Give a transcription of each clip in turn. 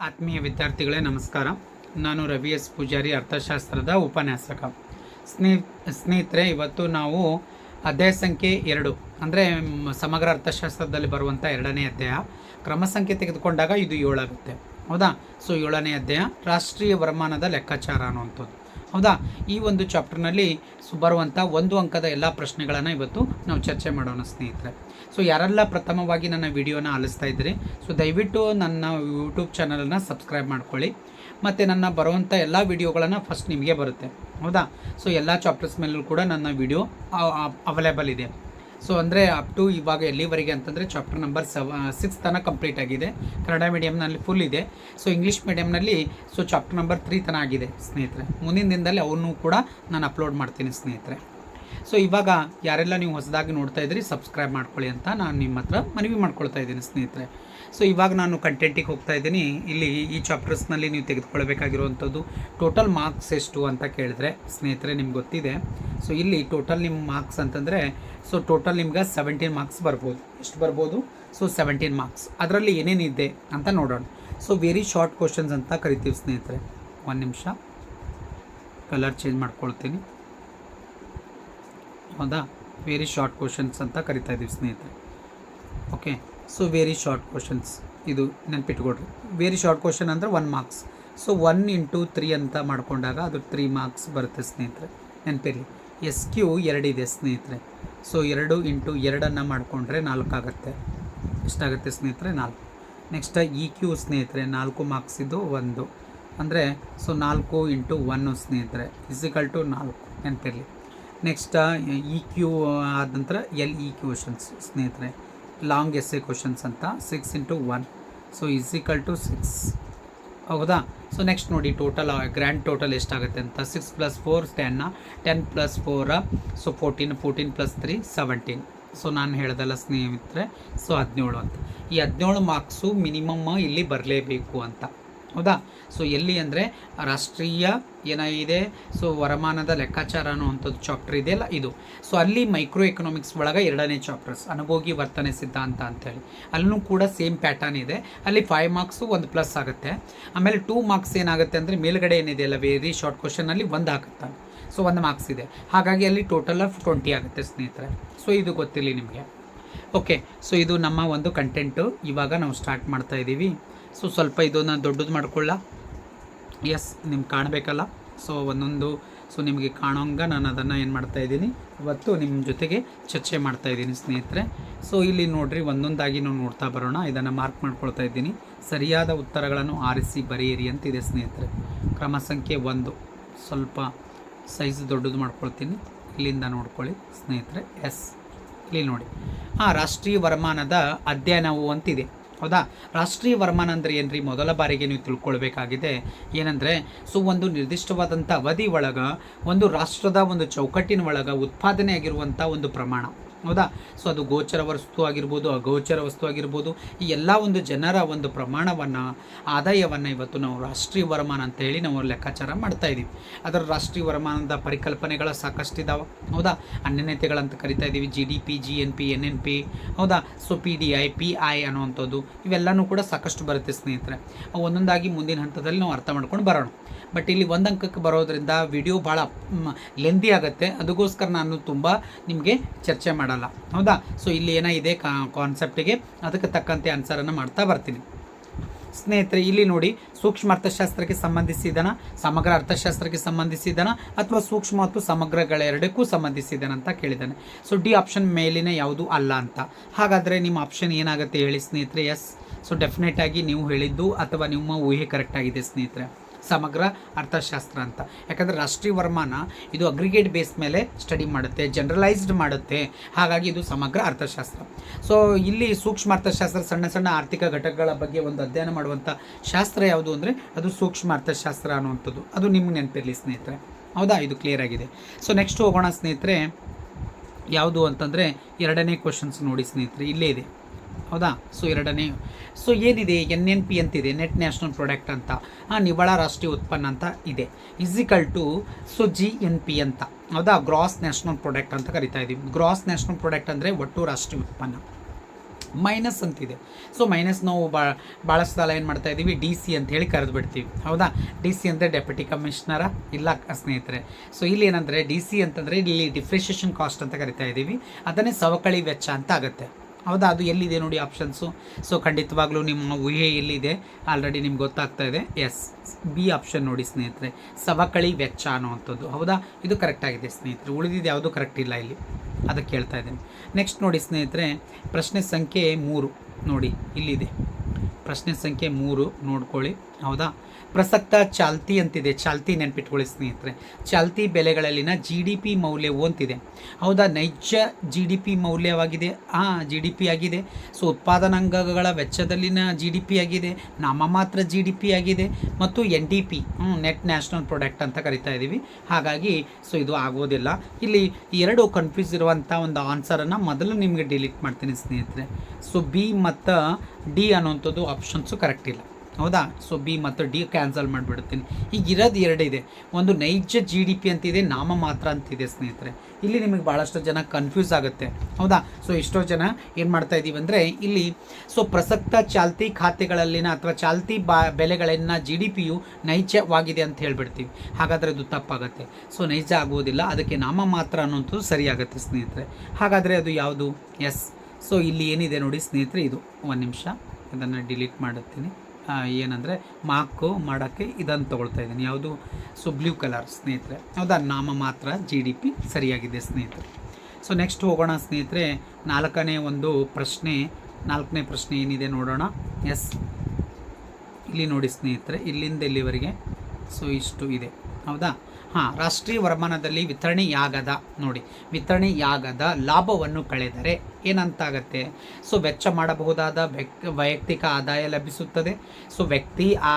ಆತ್ಮೀಯ ವಿದ್ಯಾರ್ಥಿಗಳೇ, ನಮಸ್ಕಾರ. ನಾನು ರವಿ ಎಸ್. ಪೂಜಾರಿ, ಅರ್ಥಶಾಸ್ತ್ರದ ಉಪನ್ಯಾಸಕ. ಸ್ನೇ, ಸ್ನೇಹಿತರೆ, ಇವತ್ತು ನಾವು ಅಧ್ಯಾಯ ಸಂಖ್ಯೆ ಎರಡು, ಅಂದರೆ ಸಮಗ್ರ ಅರ್ಥಶಾಸ್ತ್ರದಲ್ಲಿ ಬರುವಂಥ ಎರಡನೇ ಅಧ್ಯಾಯ. ಕ್ರಮ ಸಂಖ್ಯೆ ತೆಗೆದುಕೊಂಡಾಗ ಇದು ಏಳಾಗುತ್ತೆ. ಹೌದಾ? ಸೊ, ಏಳನೇ ಅಧ್ಯಾಯ, ರಾಷ್ಟ್ರೀಯ ವರಮಾನದ ಲೆಕ್ಕಾಚಾರ ಅನ್ನುವಂಥದ್ದು. ಹೌದಾ? ಈ ಒಂದು ಚಾಪ್ಟರ್ನಲ್ಲಿ ಬರುವಂಥ ಒಂದು ಅಂಕದ ಎಲ್ಲ ಪ್ರಶ್ನೆಗಳನ್ನು ಇವತ್ತು ನಾವು ಚರ್ಚೆ ಮಾಡೋಣ, ಸ್ನೇಹಿತರೆ. ಸೊ ಯಾರೆಲ್ಲ ಪ್ರಥಮವಾಗಿ ನನ್ನ ವಿಡಿಯೋನ ಆಲಿಸ್ತಾ ಇದ್ದೀರಿ, ಸೊ ದಯವಿಟ್ಟು ನನ್ನ ಯೂಟ್ಯೂಬ್ ಚಾನಲನ್ನು ಸಬ್ಸ್ಕ್ರೈಬ್ ಮಾಡ್ಕೊಳ್ಳಿ. ಮತ್ತು ನನ್ನ ಬರುವಂಥ ಎಲ್ಲ ವಿಡಿಯೋಗಳನ್ನು ಫಸ್ಟ್ ನಿಮಗೆ ಬರುತ್ತೆ. ಹೌದಾ? ಸೊ ಎಲ್ಲ ಚಾಪ್ಟರ್ಸ್ ಮೇಲೂ ಕೂಡ ನನ್ನ ವಿಡಿಯೋ ಅವೈಲೇಬಲ್ ಇದೆ. ಸೊ ಅಂದರೆ ಅಪ್ ಟು ಇವಾಗ ಎಲ್ಲಿವರೆಗೆ ಅಂತಂದರೆ ಚಾಪ್ಟರ್ ನಂಬರ್ ಸೆವ ಸಿಕ್ಸ್ ತನಕ ಕಂಪ್ಲೀಟ್ ಆಗಿದೆ. ಕನ್ನಡ ಮೀಡಿಯಮ್ನಲ್ಲಿ ಫುಲ್ ಇದೆ. ಸೊ ಇಂಗ್ಲೀಷ್ ಮೀಡಿಯಮ್ನಲ್ಲಿ ಸೊ ಚಾಪ್ಟರ್ ನಂಬರ್ ತ್ರೀ ತನಕ ಆಗಿದೆ, ಸ್ನೇಹಿತರೆ. ಮುಂದಿನ ದಿನದಲ್ಲಿ ಅವನ್ನೂ ಕೂಡ ನಾನು ಅಪ್ಲೋಡ್ ಮಾಡ್ತೀನಿ, ಸ್ನೇಹಿತರೆ. ಸೊ ಇವಾಗ ಯಾರೆಲ್ಲ ನೀವು ಹೊಸದಾಗಿ ನೋಡ್ತಾ ಇದ್ದೀರಿ ಸಬ್ಸ್ಕ್ರೈಬ್ ಮಾಡ್ಕೊಳ್ಳಿ ಅಂತ ನಾನು ನಿಮ್ಮ ಹತ್ರ ಮನವಿ ಮಾಡ್ಕೊಳ್ತಾ ಇದ್ದೀನಿ ಸ್ನೇಹಿತರೆ. ಸೊ ಇವಾಗ ನಾನು ಕಂಟೆಂಟಿಗೆ ಹೋಗ್ತಾ ಇದ್ದೀನಿ. ಇಲ್ಲಿ ಈ ಚಾಪ್ಟರ್ಸ್ನಲ್ಲಿ ನೀವು ತೆಗೆದುಕೊಳ್ಬೇಕಾಗಿರುವಂಥದ್ದು ಟೋಟಲ್ ಮಾರ್ಕ್ಸ್ ಎಷ್ಟು ಅಂತ ಕೇಳಿದ್ರೆ ಸ್ನೇಹಿತರೆ ನಿಮ್ಗೆ ಗೊತ್ತಿದೆ. ಸೊ ಇಲ್ಲಿ ಟೋಟಲ್ ನಿಮ್ಮ ಮಾರ್ಕ್ಸ್ ಅಂತಂದರೆ ಸೊ ಟೋಟಲ್ ನಿಮ್ಗೆ ಸೆವೆಂಟೀನ್ ಮಾರ್ಕ್ಸ್ ಬರ್ಬೋದು. ಎಷ್ಟು ಬರ್ಬೋದು? ಸೊ ಸೆವೆಂಟೀನ್ ಮಾರ್ಕ್ಸ್ ಅದರಲ್ಲಿ ಏನೇನಿದೆ ಅಂತ ನೋಡೋಣ. ಸೊ ವೆರಿ ಶಾರ್ಟ್ ಕ್ವಶನ್ಸ್ ಅಂತ ಕರಿತೀವಿ ಸ್ನೇಹಿತರೆ. ಒಂದು ನಿಮಿಷ. ಕಲರ್ ಚೇಂಜ್ ಮಾಡ್ಕೊಳ್ತೀನಿ. ಹೌದಾ ವೆರಿ ಶಾರ್ಟ್ ಕ್ವಶನ್ಸ್ ಅಂತ ಕರಿತಾ ಇದ್ದೀವಿ ಸ್ನೇಹಿತರೆ. Okay so very short questions ಇದು ನೆನ್ಪಿಟ್ಕೊಡ್ರಿ ವೆರಿ ಶಾರ್ಟ್ ಕ್ವಶನ್ ಅಂದರೆ one marks so one into three ಅಂತ ಮಾಡ್ಕೊಂಡಾಗ ಅದು ತ್ರೀ ಮಾರ್ಕ್ಸ್ ಬರುತ್ತೆ ಸ್ನೇಹಿತರೆ. ನೆನಪಿರಲಿ. ಎಸ್ ಕ್ಯೂ ಎರಡಿದೆ ಸ್ನೇಹಿತರೆ. ಸೊ ಎರಡು ಇಂಟು ಎರಡನ್ನು ಮಾಡಿಕೊಂಡ್ರೆ ನಾಲ್ಕು ಆಗುತ್ತೆ. ಎಷ್ಟಾಗುತ್ತೆ ಸ್ನೇಹಿತರೆ? ನಾಲ್ಕು. ನೆಕ್ಸ್ಟ್ ಇ ಕ್ಯೂ ಸ್ನೇಹಿತರೆ, ನಾಲ್ಕು ಮಾರ್ಕ್ಸ್ ಇದು ಒಂದು. ಅಂದರೆ ಸೊ ನಾಲ್ಕು ಇಂಟು ಒನ್ನು ಸ್ನೇಹಿತರೆ. ಫಿಸಿಕಲ್ ಟು ನಾಲ್ಕು. ನೆನಪಿರಲಿ. ನೆಕ್ಸ್ಟ್ ಇ ಕ್ಯೂ ಆದ ನಂತರ ಎಲ್ ಇ ಕ್ಯೂಷನ್ಸ್ ಸ್ನೇಹಿತರೆ. ಲಾಂಗ್ ಎಸ್ ಎ ಕ್ವಶನ್ಸ್ ಅಂತ six into one so equal to six ಹೌದಾ? ಸೊ ನೆಕ್ಸ್ಟ್ ನೋಡಿ ಟೋಟಲ್ ಗ್ರ್ಯಾಂಡ್ ಟೋಟಲ್ ಎಷ್ಟಾಗುತ್ತೆ ಅಂತ. Six plus four ten ten plus four so fourteen fourteen plus three seventeen so ನಾನು ಹೇಳ್ದಲ್ಲ, ಸ್ನೇಹಿತರೆ. So ಹದಿನೇಳು ಅಂತ. ಈ ಹದಿನೇಳು ಮಾರ್ಕ್ಸು ಮಿನಿಮಮ್ ಇಲ್ಲಿ ಬರಲೇಬೇಕು ಅಂತ. ಹೌದಾ? ಸೊ ಎಲ್ಲಿ ಅಂದರೆ ರಾಷ್ಟ್ರೀಯ ಏನಾಗಿದೆ ಸೊ ವರಮಾನದ ಲೆಕ್ಕಾಚಾರ ಅನ್ನುವಂಥದ್ದು ಚಾಪ್ಟರ್ ಇದೆಯಲ್ಲ ಇದು. ಸೊ ಅಲ್ಲಿ ಮೈಕ್ರೋ ಎಕನಾಮಿಕ್ಸ್ ಒಳಗೆ ಎರಡನೇ ಚಾಪ್ಟರ್ಸ್ ಅನುಭೋಗಿ ವರ್ತನೆ ಸಿದ್ಧಾಂತ ಅಂತೇಳಿ. ಅಲ್ಲೂ ಕೂಡ ಸೇಮ್ ಪ್ಯಾಟರ್ನ್ ಇದೆ. ಅಲ್ಲಿ ಫೈವ್ ಮಾರ್ಕ್ಸು ಒಂದು ಪ್ಲಸ್ ಆಗುತ್ತೆ. ಆಮೇಲೆ ಟೂ ಮಾರ್ಕ್ಸ್ ಏನಾಗುತ್ತೆ ಅಂದರೆ ಮೇಲ್ಗಡೆ ಏನಿದೆಯಲ್ಲ ವೆರಿ ಶಾರ್ಟ್ ಕ್ವಶನಲ್ಲಿ ಒಂದು ಹಾಕುತ್ತೆ. ಸೊ ಒಂದು ಮಾರ್ಕ್ಸ್ ಇದೆ. ಹಾಗಾಗಿ ಅಲ್ಲಿ ಟೋಟಲ್ ಆಫ್ ಟ್ವೆಂಟಿ ಆಗುತ್ತೆ ಸ್ನೇಹಿತರೆ. ಸೊ ಇದು ಗೊತ್ತಿರಲಿ ನಿಮಗೆ. ಓಕೆ ಸೊ ಇದು ನಮ್ಮ ಒಂದು ಕಂಟೆಂಟು ಇವಾಗ ನಾವು ಸ್ಟಾರ್ಟ್ ಮಾಡ್ತಾ ಇದ್ದೀವಿ. ಸೊ ಸ್ವಲ್ಪ ಇದನ್ನು ದೊಡ್ಡದು ಮಾಡ್ಕೊಳ್ಳ. ಎಸ್ ನಿಮ್ಗೆ ಕಾಣಬೇಕಲ್ಲ. ಸೊ ಒಂದೊಂದು ಸೊ ನಿಮಗೆ ಕಾಣೋಂಗ ನಾನು ಅದನ್ನು ಏನು ಮಾಡ್ತಾ ಇದ್ದೀನಿ. ಇವತ್ತು ನಿಮ್ಮ ಜೊತೆಗೆ ಚರ್ಚೆ ಮಾಡ್ತಾ ಇದ್ದೀನಿ ಸ್ನೇಹಿತರೆ. ಸೊ ಇಲ್ಲಿ ನೋಡಿರಿ, ಒಂದೊಂದಾಗಿ ನಾವು ನೋಡ್ತಾ ಬರೋಣ. ಇದನ್ನು ಮಾರ್ಕ್ ಮಾಡ್ಕೊಳ್ತಾ ಇದ್ದೀನಿ. ಸರಿಯಾದ ಉತ್ತರಗಳನ್ನು ಆರಿಸಿ ಬರೆಯಿರಿ ಅಂತಿದೆ ಸ್ನೇಹಿತರೆ. ಕ್ರಮ ಸಂಖ್ಯೆ ಒಂದು. ಸ್ವಲ್ಪ ಸೈಜ್ ದೊಡ್ಡದು ಮಾಡ್ಕೊಳ್ತೀನಿ. ಇಲ್ಲಿಂದ ನೋಡ್ಕೊಳ್ಳಿ ಸ್ನೇಹಿತರೆ. ಎಸ್ ಇಲ್ಲಿ ನೋಡಿ. ಹಾಂ ರಾಷ್ಟ್ರೀಯ ವರಮಾನದ ಅಧ್ಯಯನವು ಅಂತಿದೆ. ಹೌದಾ ರಾಷ್ಟ್ರೀಯ ವರಮಾನ ಅಂದರೆ ಏನ್ರಿ? ಮೊದಲ ಬಾರಿಗೆ ನೀವು ತಿಳ್ಕೊಳ್ಬೇಕಾಗಿದೆ. ಏನಂದರೆ, ಸೊ ಒಂದು ನಿರ್ದಿಷ್ಟವಾದಂಥ ಅವಧಿ ಒಳಗೆ ಒಂದು ರಾಷ್ಟ್ರದ ಒಂದು ಚೌಕಟ್ಟಿನ ಒಳಗೆ ಉತ್ಪಾದನೆ ಆಗಿರುವಂಥ ಒಂದು ಪ್ರಮಾಣ. ಹೌದಾ? ಸೊ ಅದು ಗೋಚರ ವಸ್ತು ಆಗಿರ್ಬೋದು, ಅಗೋಚರ ವಸ್ತು ಆಗಿರ್ಬೋದು, ಈ ಎಲ್ಲ ಒಂದು ಜನರ ಒಂದು ಪ್ರಮಾಣವನ್ನು, ಆದಾಯವನ್ನು ಇವತ್ತು ನಾವು ರಾಷ್ಟ್ರೀಯ ವರಮಾನ ಅಂತ ಹೇಳಿ ನಾವು ಲೆಕ್ಕಾಚಾರ ಮಾಡ್ತಾ ಇದ್ದೀವಿ ಅದರ ರಾಷ್ಟ್ರೀಯ ವರಮಾನದ ಪರಿಕಲ್ಪನೆಗಳು ಸಾಕಷ್ಟು ಇದಾವೆ ಹೌದಾ? ಅನ್ಯನ್ಯತೆಗಳಂತ ಕರಿತಾ ಇದ್ದೀವಿ G D P G N P N N P ಹೌದಾ? So P D I P I ಅನ್ನುವಂಥದ್ದು, ಇವೆಲ್ಲನೂ ಕೂಡ ಸಾಕಷ್ಟು ಬರುತ್ತೆ ಸ್ನೇಹಿತರೆ. ಒಂದೊಂದಾಗಿ ಮುಂದಿನ ಹಂತದಲ್ಲಿ ನಾವು ಅರ್ಥ ಮಾಡ್ಕೊಂಡು ಬರೋಣ. ಬಟ್ ಇಲ್ಲಿ ಒಂದು ಅಂಕಕ್ಕೆ ಬರೋದ್ರಿಂದ ವಿಡಿಯೋ ಭಾಳ ಲೆಂದಿ ಆಗುತ್ತೆ. ಅದಕ್ಕೋಸ್ಕರ ನಾನು ತುಂಬ ನಿಮಗೆ ಚರ್ಚೆ ಮಾಡಲ್ಲ. ಹೌದಾ? ಸೊ ಇಲ್ಲಿ ಏನೋ ಕಾ ಕಾನ್ಸೆಪ್ಟಿಗೆ ಅದಕ್ಕೆ ತಕ್ಕಂತೆ ಆನ್ಸರನ್ನು ಮಾಡ್ತಾ ಬರ್ತೀನಿ. ಸ್ನೇಹಿತರೆ, ಇಲ್ಲಿ ನೋಡಿ, ಸೂಕ್ಷ್ಮ ಅರ್ಥಶಾಸ್ತ್ರಕ್ಕೆ ಸಂಬಂಧಿಸಿದನ, ಸಮಗ್ರ ಅರ್ಥಶಾಸ್ತ್ರಕ್ಕೆ ಸಂಬಂಧಿಸಿದನ, ಅಥವಾ ಸೂಕ್ಷ್ಮ ಮತ್ತು ಸಮಗ್ರಗಳೆರಡಕ್ಕೂ ಸಂಬಂಧಿಸಿದನ ಅಂತ ಕೇಳಿದ್ದಾನೆ. ಸೊ ಡಿ ಆಪ್ಷನ್ ಮೇಲಿನ ಯಾವುದು ಅಲ್ಲ ಅಂತ. ಹಾಗಾದರೆ ನಿಮ್ಮ ಆಪ್ಷನ್ ಏನಾಗುತ್ತೆ ಹೇಳಿ ಸ್ನೇಹಿತರೆ? ಎಸ್ ಸೊ ಡೆಫಿನೆಟ್ ಆಗಿ ನೀವು ಹೇಳಿದ್ದು ಅಥವಾ ನಿಮ್ಮ ಊಹೆ ಕರೆಕ್ಟ್ ಆಗಿದೆ ಸ್ನೇಹಿತರೆ. ಸಮಗ್ರ ಅರ್ಥಶಾಸ್ತ್ರ ಅಂತ. ಯಾಕಂದರೆ ರಾಷ್ಟ್ರೀಯ ವರ್ಮಾನ ಇದು ಅಗ್ರಿಗೇಟ್ ಬೇಸ್ ಮೇಲೆ ಸ್ಟಡಿ ಮಾಡುತ್ತೆ ಜನರಲೈಸ್ಡ್ ಮಾಡುತ್ತೆ. ಹಾಗಾಗಿ ಇದು ಸಮಗ್ರ ಅರ್ಥಶಾಸ್ತ್ರ. ಸೊ ಇಲ್ಲಿ ಸೂಕ್ಷ್ಮ ಅರ್ಥಶಾಸ್ತ್ರ, ಸಣ್ಣ ಸಣ್ಣ ಆರ್ಥಿಕ ಘಟಕಗಳ ಬಗ್ಗೆ ಒಂದು ಅಧ್ಯಯನ ಮಾಡುವಂಥ ಶಾಸ್ತ್ರ ಯಾವುದು ಅಂದರೆ ಅದು ಸೂಕ್ಷ್ಮ ಅರ್ಥಶಾಸ್ತ್ರ ಅನ್ನುವಂಥದ್ದು. ಅದು ನಿಮ್ಗೆ ನೆನಪಿರಲಿ ಸ್ನೇಹಿತರೆ. ಹೌದಾ? ಇದು ಕ್ಲಿಯರ್ ಆಗಿದೆ. ಸೊ ನೆಕ್ಸ್ಟ್ ಹೋಗೋಣ ಸ್ನೇಹಿತರೆ. ಯಾವುದು ಅಂತಂದರೆ ಎರಡನೇ ಕ್ವಶನ್ಸ್ ನೋಡಿ ಸ್ನೇಹಿತರೆ. ಇಲ್ಲೇ ಇದೆ. ಹೌದಾ? ಸೊ ಎರಡನೇ, ಸೊ ಏನಿದೆ? ಎನ್ ಎನ್ ಪಿ ಅಂತಿದೆ ನೆಟ್ ನ್ಯಾಷನಲ್ ಪ್ರಾಡಕ್ಟ್ ಅಂತ. ಹಾಂ ನಿವ್ವಳ ರಾಷ್ಟ್ರೀಯ ಉತ್ಪನ್ನ ಅಂತ ಇದೆ. Is equal to so G N P ಅಂತ. ಹೌದಾ? ಗ್ರಾಸ್ ನ್ಯಾಷನಲ್ ಪ್ರಾಡಕ್ಟ್ ಅಂತ ಕರಿತಾ ಇದ್ದೀವಿ ಗ್ರಾಸ್ ನ್ಯಾಷನಲ್ ಪ್ರಾಡಕ್ಟ್ ಅಂದರೆ ಒಟ್ಟು ರಾಷ್ಟ್ರೀಯ ಉತ್ಪನ್ನ. ಮೈನಸ್ ಅಂತಿದೆ. ಸೊ ಮೈನಸ್ ನಾವು ಬಾ ಭಾಳಷ್ಟು ಏನು ಮಾಡ್ತಾ ಇದ್ದೀವಿ ಡಿ ಸಿ ಅಂತ ಹೇಳಿ ಕರೆದು ಬಿಡ್ತೀವಿ. ಹೌದಾ? ಡಿ ಸಿ ಅಂದರೆ ಡೆಪ್ಯೂಟಿ ಕಮಿಷನರ ಇಲ್ಲ, ಸ್ನೇಹಿತರೆ. ಸೊ ಇಲ್ಲಿ ಏನಂದರೆ ಡಿ ಸಿ ಅಂತಂದರೆ ಇಲ್ಲಿ ಡಿಫ್ರಿಷಿಯೇಷನ್ ಕಾಸ್ಟ್ ಅಂತ ಕರಿತಾ ಇದ್ದೀವಿ ಅದನ್ನೇ ಸವಕಳಿ ವೆಚ್ಚ ಅಂತ ಆಗುತ್ತೆ. ಹೌದಾ, ಅದು ಎಲ್ಲಿದೆ ನೋಡಿ ಆಪ್ಷನ್ಸು ಸೊ ಖಂಡಿತವಾಗ್ಲೂ ನಿಮ್ಮ ಊಹೆ ಎಲ್ಲಿದೆ? ಆಲ್ರೆಡಿ ನಿಮ್ಗೆ ಗೊತ್ತಾಗ್ತಾ ಇದೆ. ಎಸ್ ಬಿ ಆಪ್ಷನ್ ನೋಡಿ ಸ್ನೇಹಿತರೆ. ಸವಕಳಿ ವೆಚ್ಚ ಅನ್ನುವಂಥದ್ದು. ಹೌದಾ? ಇದು ಕರೆಕ್ಟ್ ಆಗಿದೆ ಸ್ನೇಹಿತರೆ. ಉಳಿದಿದ್ದು ಯಾವುದು ಕರೆಕ್ಟ್ ಇಲ್ಲ ಇಲ್ಲಿ. ಅದಕ್ಕೆ ಹೇಳ್ತಾ ಇದ್ದೀನಿ. ನೆಕ್ಸ್ಟ್ ನೋಡಿ ಸ್ನೇಹಿತರೆ, ಪ್ರಶ್ನೆ ಸಂಖ್ಯೆ ಮೂರು ನೋಡಿ. ಇಲ್ಲಿದೆ. ಪ್ರಶ್ನೆ ಸಂಖ್ಯೆ ಮೂರು ನೋಡ್ಕೊಳ್ಳಿ. ಹೌದಾ? ಪ್ರಸಕ್ತ ಚಾಲ್ತಿ ಅಂತಿದೆ. ಚಾಲ್ತಿ ನೆನ್ಪಿಟ್ಕೊಳ್ಳಿ ಸ್ನೇಹಿತರೆ. ಚಾಲ್ತಿ ಬೆಲೆಗಳಲ್ಲಿನ ಜಿ ಡಿ ಪಿ ಮೌಲ್ಯವು ಅಂತಿದೆ ಹೌದಾ? ನೈಜ ಜಿ ಡಿ ಪಿ ಮೌಲ್ಯವಾಗಿದೆ. ಹಾಂ ಜಿ ಡಿ ಪಿ ಆಗಿದೆ. ಸೊ, ಉತ್ಪಾದನಾಂಗಗಳ ವೆಚ್ಚದಲ್ಲಿನ ಜಿ ಡಿ ಪಿ ಆಗಿದೆ. ನಾಮಮಾತ್ರ ಜಿ ಡಿ ಪಿ ಆಗಿದೆ. ಮತ್ತು N D P net national product ಅಂತ ಕರಿತಾ ಇದ್ದೀವಿ ಹಾಗಾಗಿ, ಸೊ, ಇದು ಆಗೋದಿಲ್ಲ. ಇಲ್ಲಿ ಎರಡು ಕನ್ಫ್ಯೂಸ್ ಇರುವಂಥ ಒಂದು ಆನ್ಸರನ್ನು ಮೊದಲು ನಿಮಗೆ ಡಿಲೀಟ್ ಮಾಡ್ತೀನಿ ಸ್ನೇಹಿತರೆ. ಸೊ ಬಿ ಮತ್ತು ಡಿ ಅನ್ನುವಂಥದ್ದು ಆಪ್ಷನ್ಸು ಕರೆಕ್ಟ್ ಇಲ್ಲ. ಹೌದಾ? ಸೊ ಬಿ ಮತ್ತು ಡಿ ಕ್ಯಾನ್ಸಲ್ ಮಾಡಿಬಿಡ್ತೀನಿ ಈಗ ಇರೋದು ಎರಡಿದೆ. ಒಂದು ನೈಜ ಜಿ ಡಿ ಪಿ ಅಂತಿದೆ, ನಾಮ ಮಾತ್ರ ಅಂತಿದೆ ಸ್ನೇಹಿತರೆ. ಇಲ್ಲಿ ನಿಮಗೆ ಭಾಳಷ್ಟು ಜನ ಕನ್ಫ್ಯೂಸ್ ಆಗುತ್ತೆ. ಹೌದಾ? ಸೊ ಎಷ್ಟೋ ಜನ ಏನು ಮಾಡ್ತಾ ಇದ್ದೀವಿ ಅಂದರೆ, ಇಲ್ಲಿ ಸೊ ಪ್ರಸಕ್ತ ಚಾಲ್ತಿ ಖಾತೆಗಳಲ್ಲಿನ ಅಥವಾ ಚಾಲ್ತಿ ಬಾ, ಬೆಲೆಗಳನ್ನ ಜಿ ಡಿ ಪಿಯು ನೈಜವಾಗಿದೆ ಅಂತ ಹೇಳಿಬಿಡ್ತೀವಿ. ಹಾಗಾದರೆ ಅದು ತಪ್ಪಾಗುತ್ತೆ. ಸೊ ನೈಜ ಆಗುವುದಿಲ್ಲ. ಅದಕ್ಕೆ ನಾಮ ಮಾತ್ರ ಅನ್ನೋಂಥದ್ದು ಸರಿಯಾಗುತ್ತೆ ಸ್ನೇಹಿತರೆ. ಹಾಗಾದರೆ ಅದು ಯಾವುದು? ಎಸ್ ಸೊ ಇಲ್ಲಿ ಏನಿದೆ ನೋಡಿ ಸ್ನೇಹಿತರೆ, ಇದು. ಒಂದು ನಿಮಿಷ. ಅದನ್ನು ಡಿಲೀಟ್ ಮಾಡುತ್ತೀನಿ. ಏನಂದರೆ ಮಾಕು ಮಾಡೋಕ್ಕೆ ಇದನ್ನು ತೊಗೊಳ್ತಾ ಇದ್ದೀನಿ. ಯಾವುದು? ಸೊ ಬ್ಲೂ ಕಲರ್ ಸ್ನೇಹಿತರೆ. ಹೌದಾ? ನಾಮ ಮಾತ್ರ ಜಿ ಡಿ ಪಿ ಸರಿಯಾಗಿದೆ ಸ್ನೇಹಿತರೆ. ಸೊ ನೆಕ್ಸ್ಟ್ ಹೋಗೋಣ ಸ್ನೇಹಿತರೆ. ನಾಲ್ಕನೇ ಒಂದು ಪ್ರಶ್ನೆ. ನಾಲ್ಕನೇ ಪ್ರಶ್ನೆ ಏನಿದೆ ನೋಡೋಣ. ಎಸ್ ಇಲ್ಲಿ ನೋಡಿ ಸ್ನೇಹಿತರೆ, ಇಲ್ಲಿಂದ ಇಲ್ಲಿವರೆಗೆ ಸೊ ಇಷ್ಟು ಇದೆ. ಹೌದಾ? ಹಾಂ ರಾಷ್ಟ್ರೀಯ ವರಮಾನದಲ್ಲಿ ವಿತರಣೆಯಾಗದ ನೋಡಿ ವಿತರಣೆಯಾಗದ ಲಾಭವನ್ನು ಕಳೆದರೆ ಏನಂತಾಗತ್ತೆ? ಸೊ ವೆಚ್ಚ ಮಾಡಬಹುದಾದ ವ್ಯಕ್ ವೈಯಕ್ತಿಕ ಆದಾಯ ಲಭಿಸುತ್ತದೆ. ಸೊ ವ್ಯಕ್ತಿ ಆ,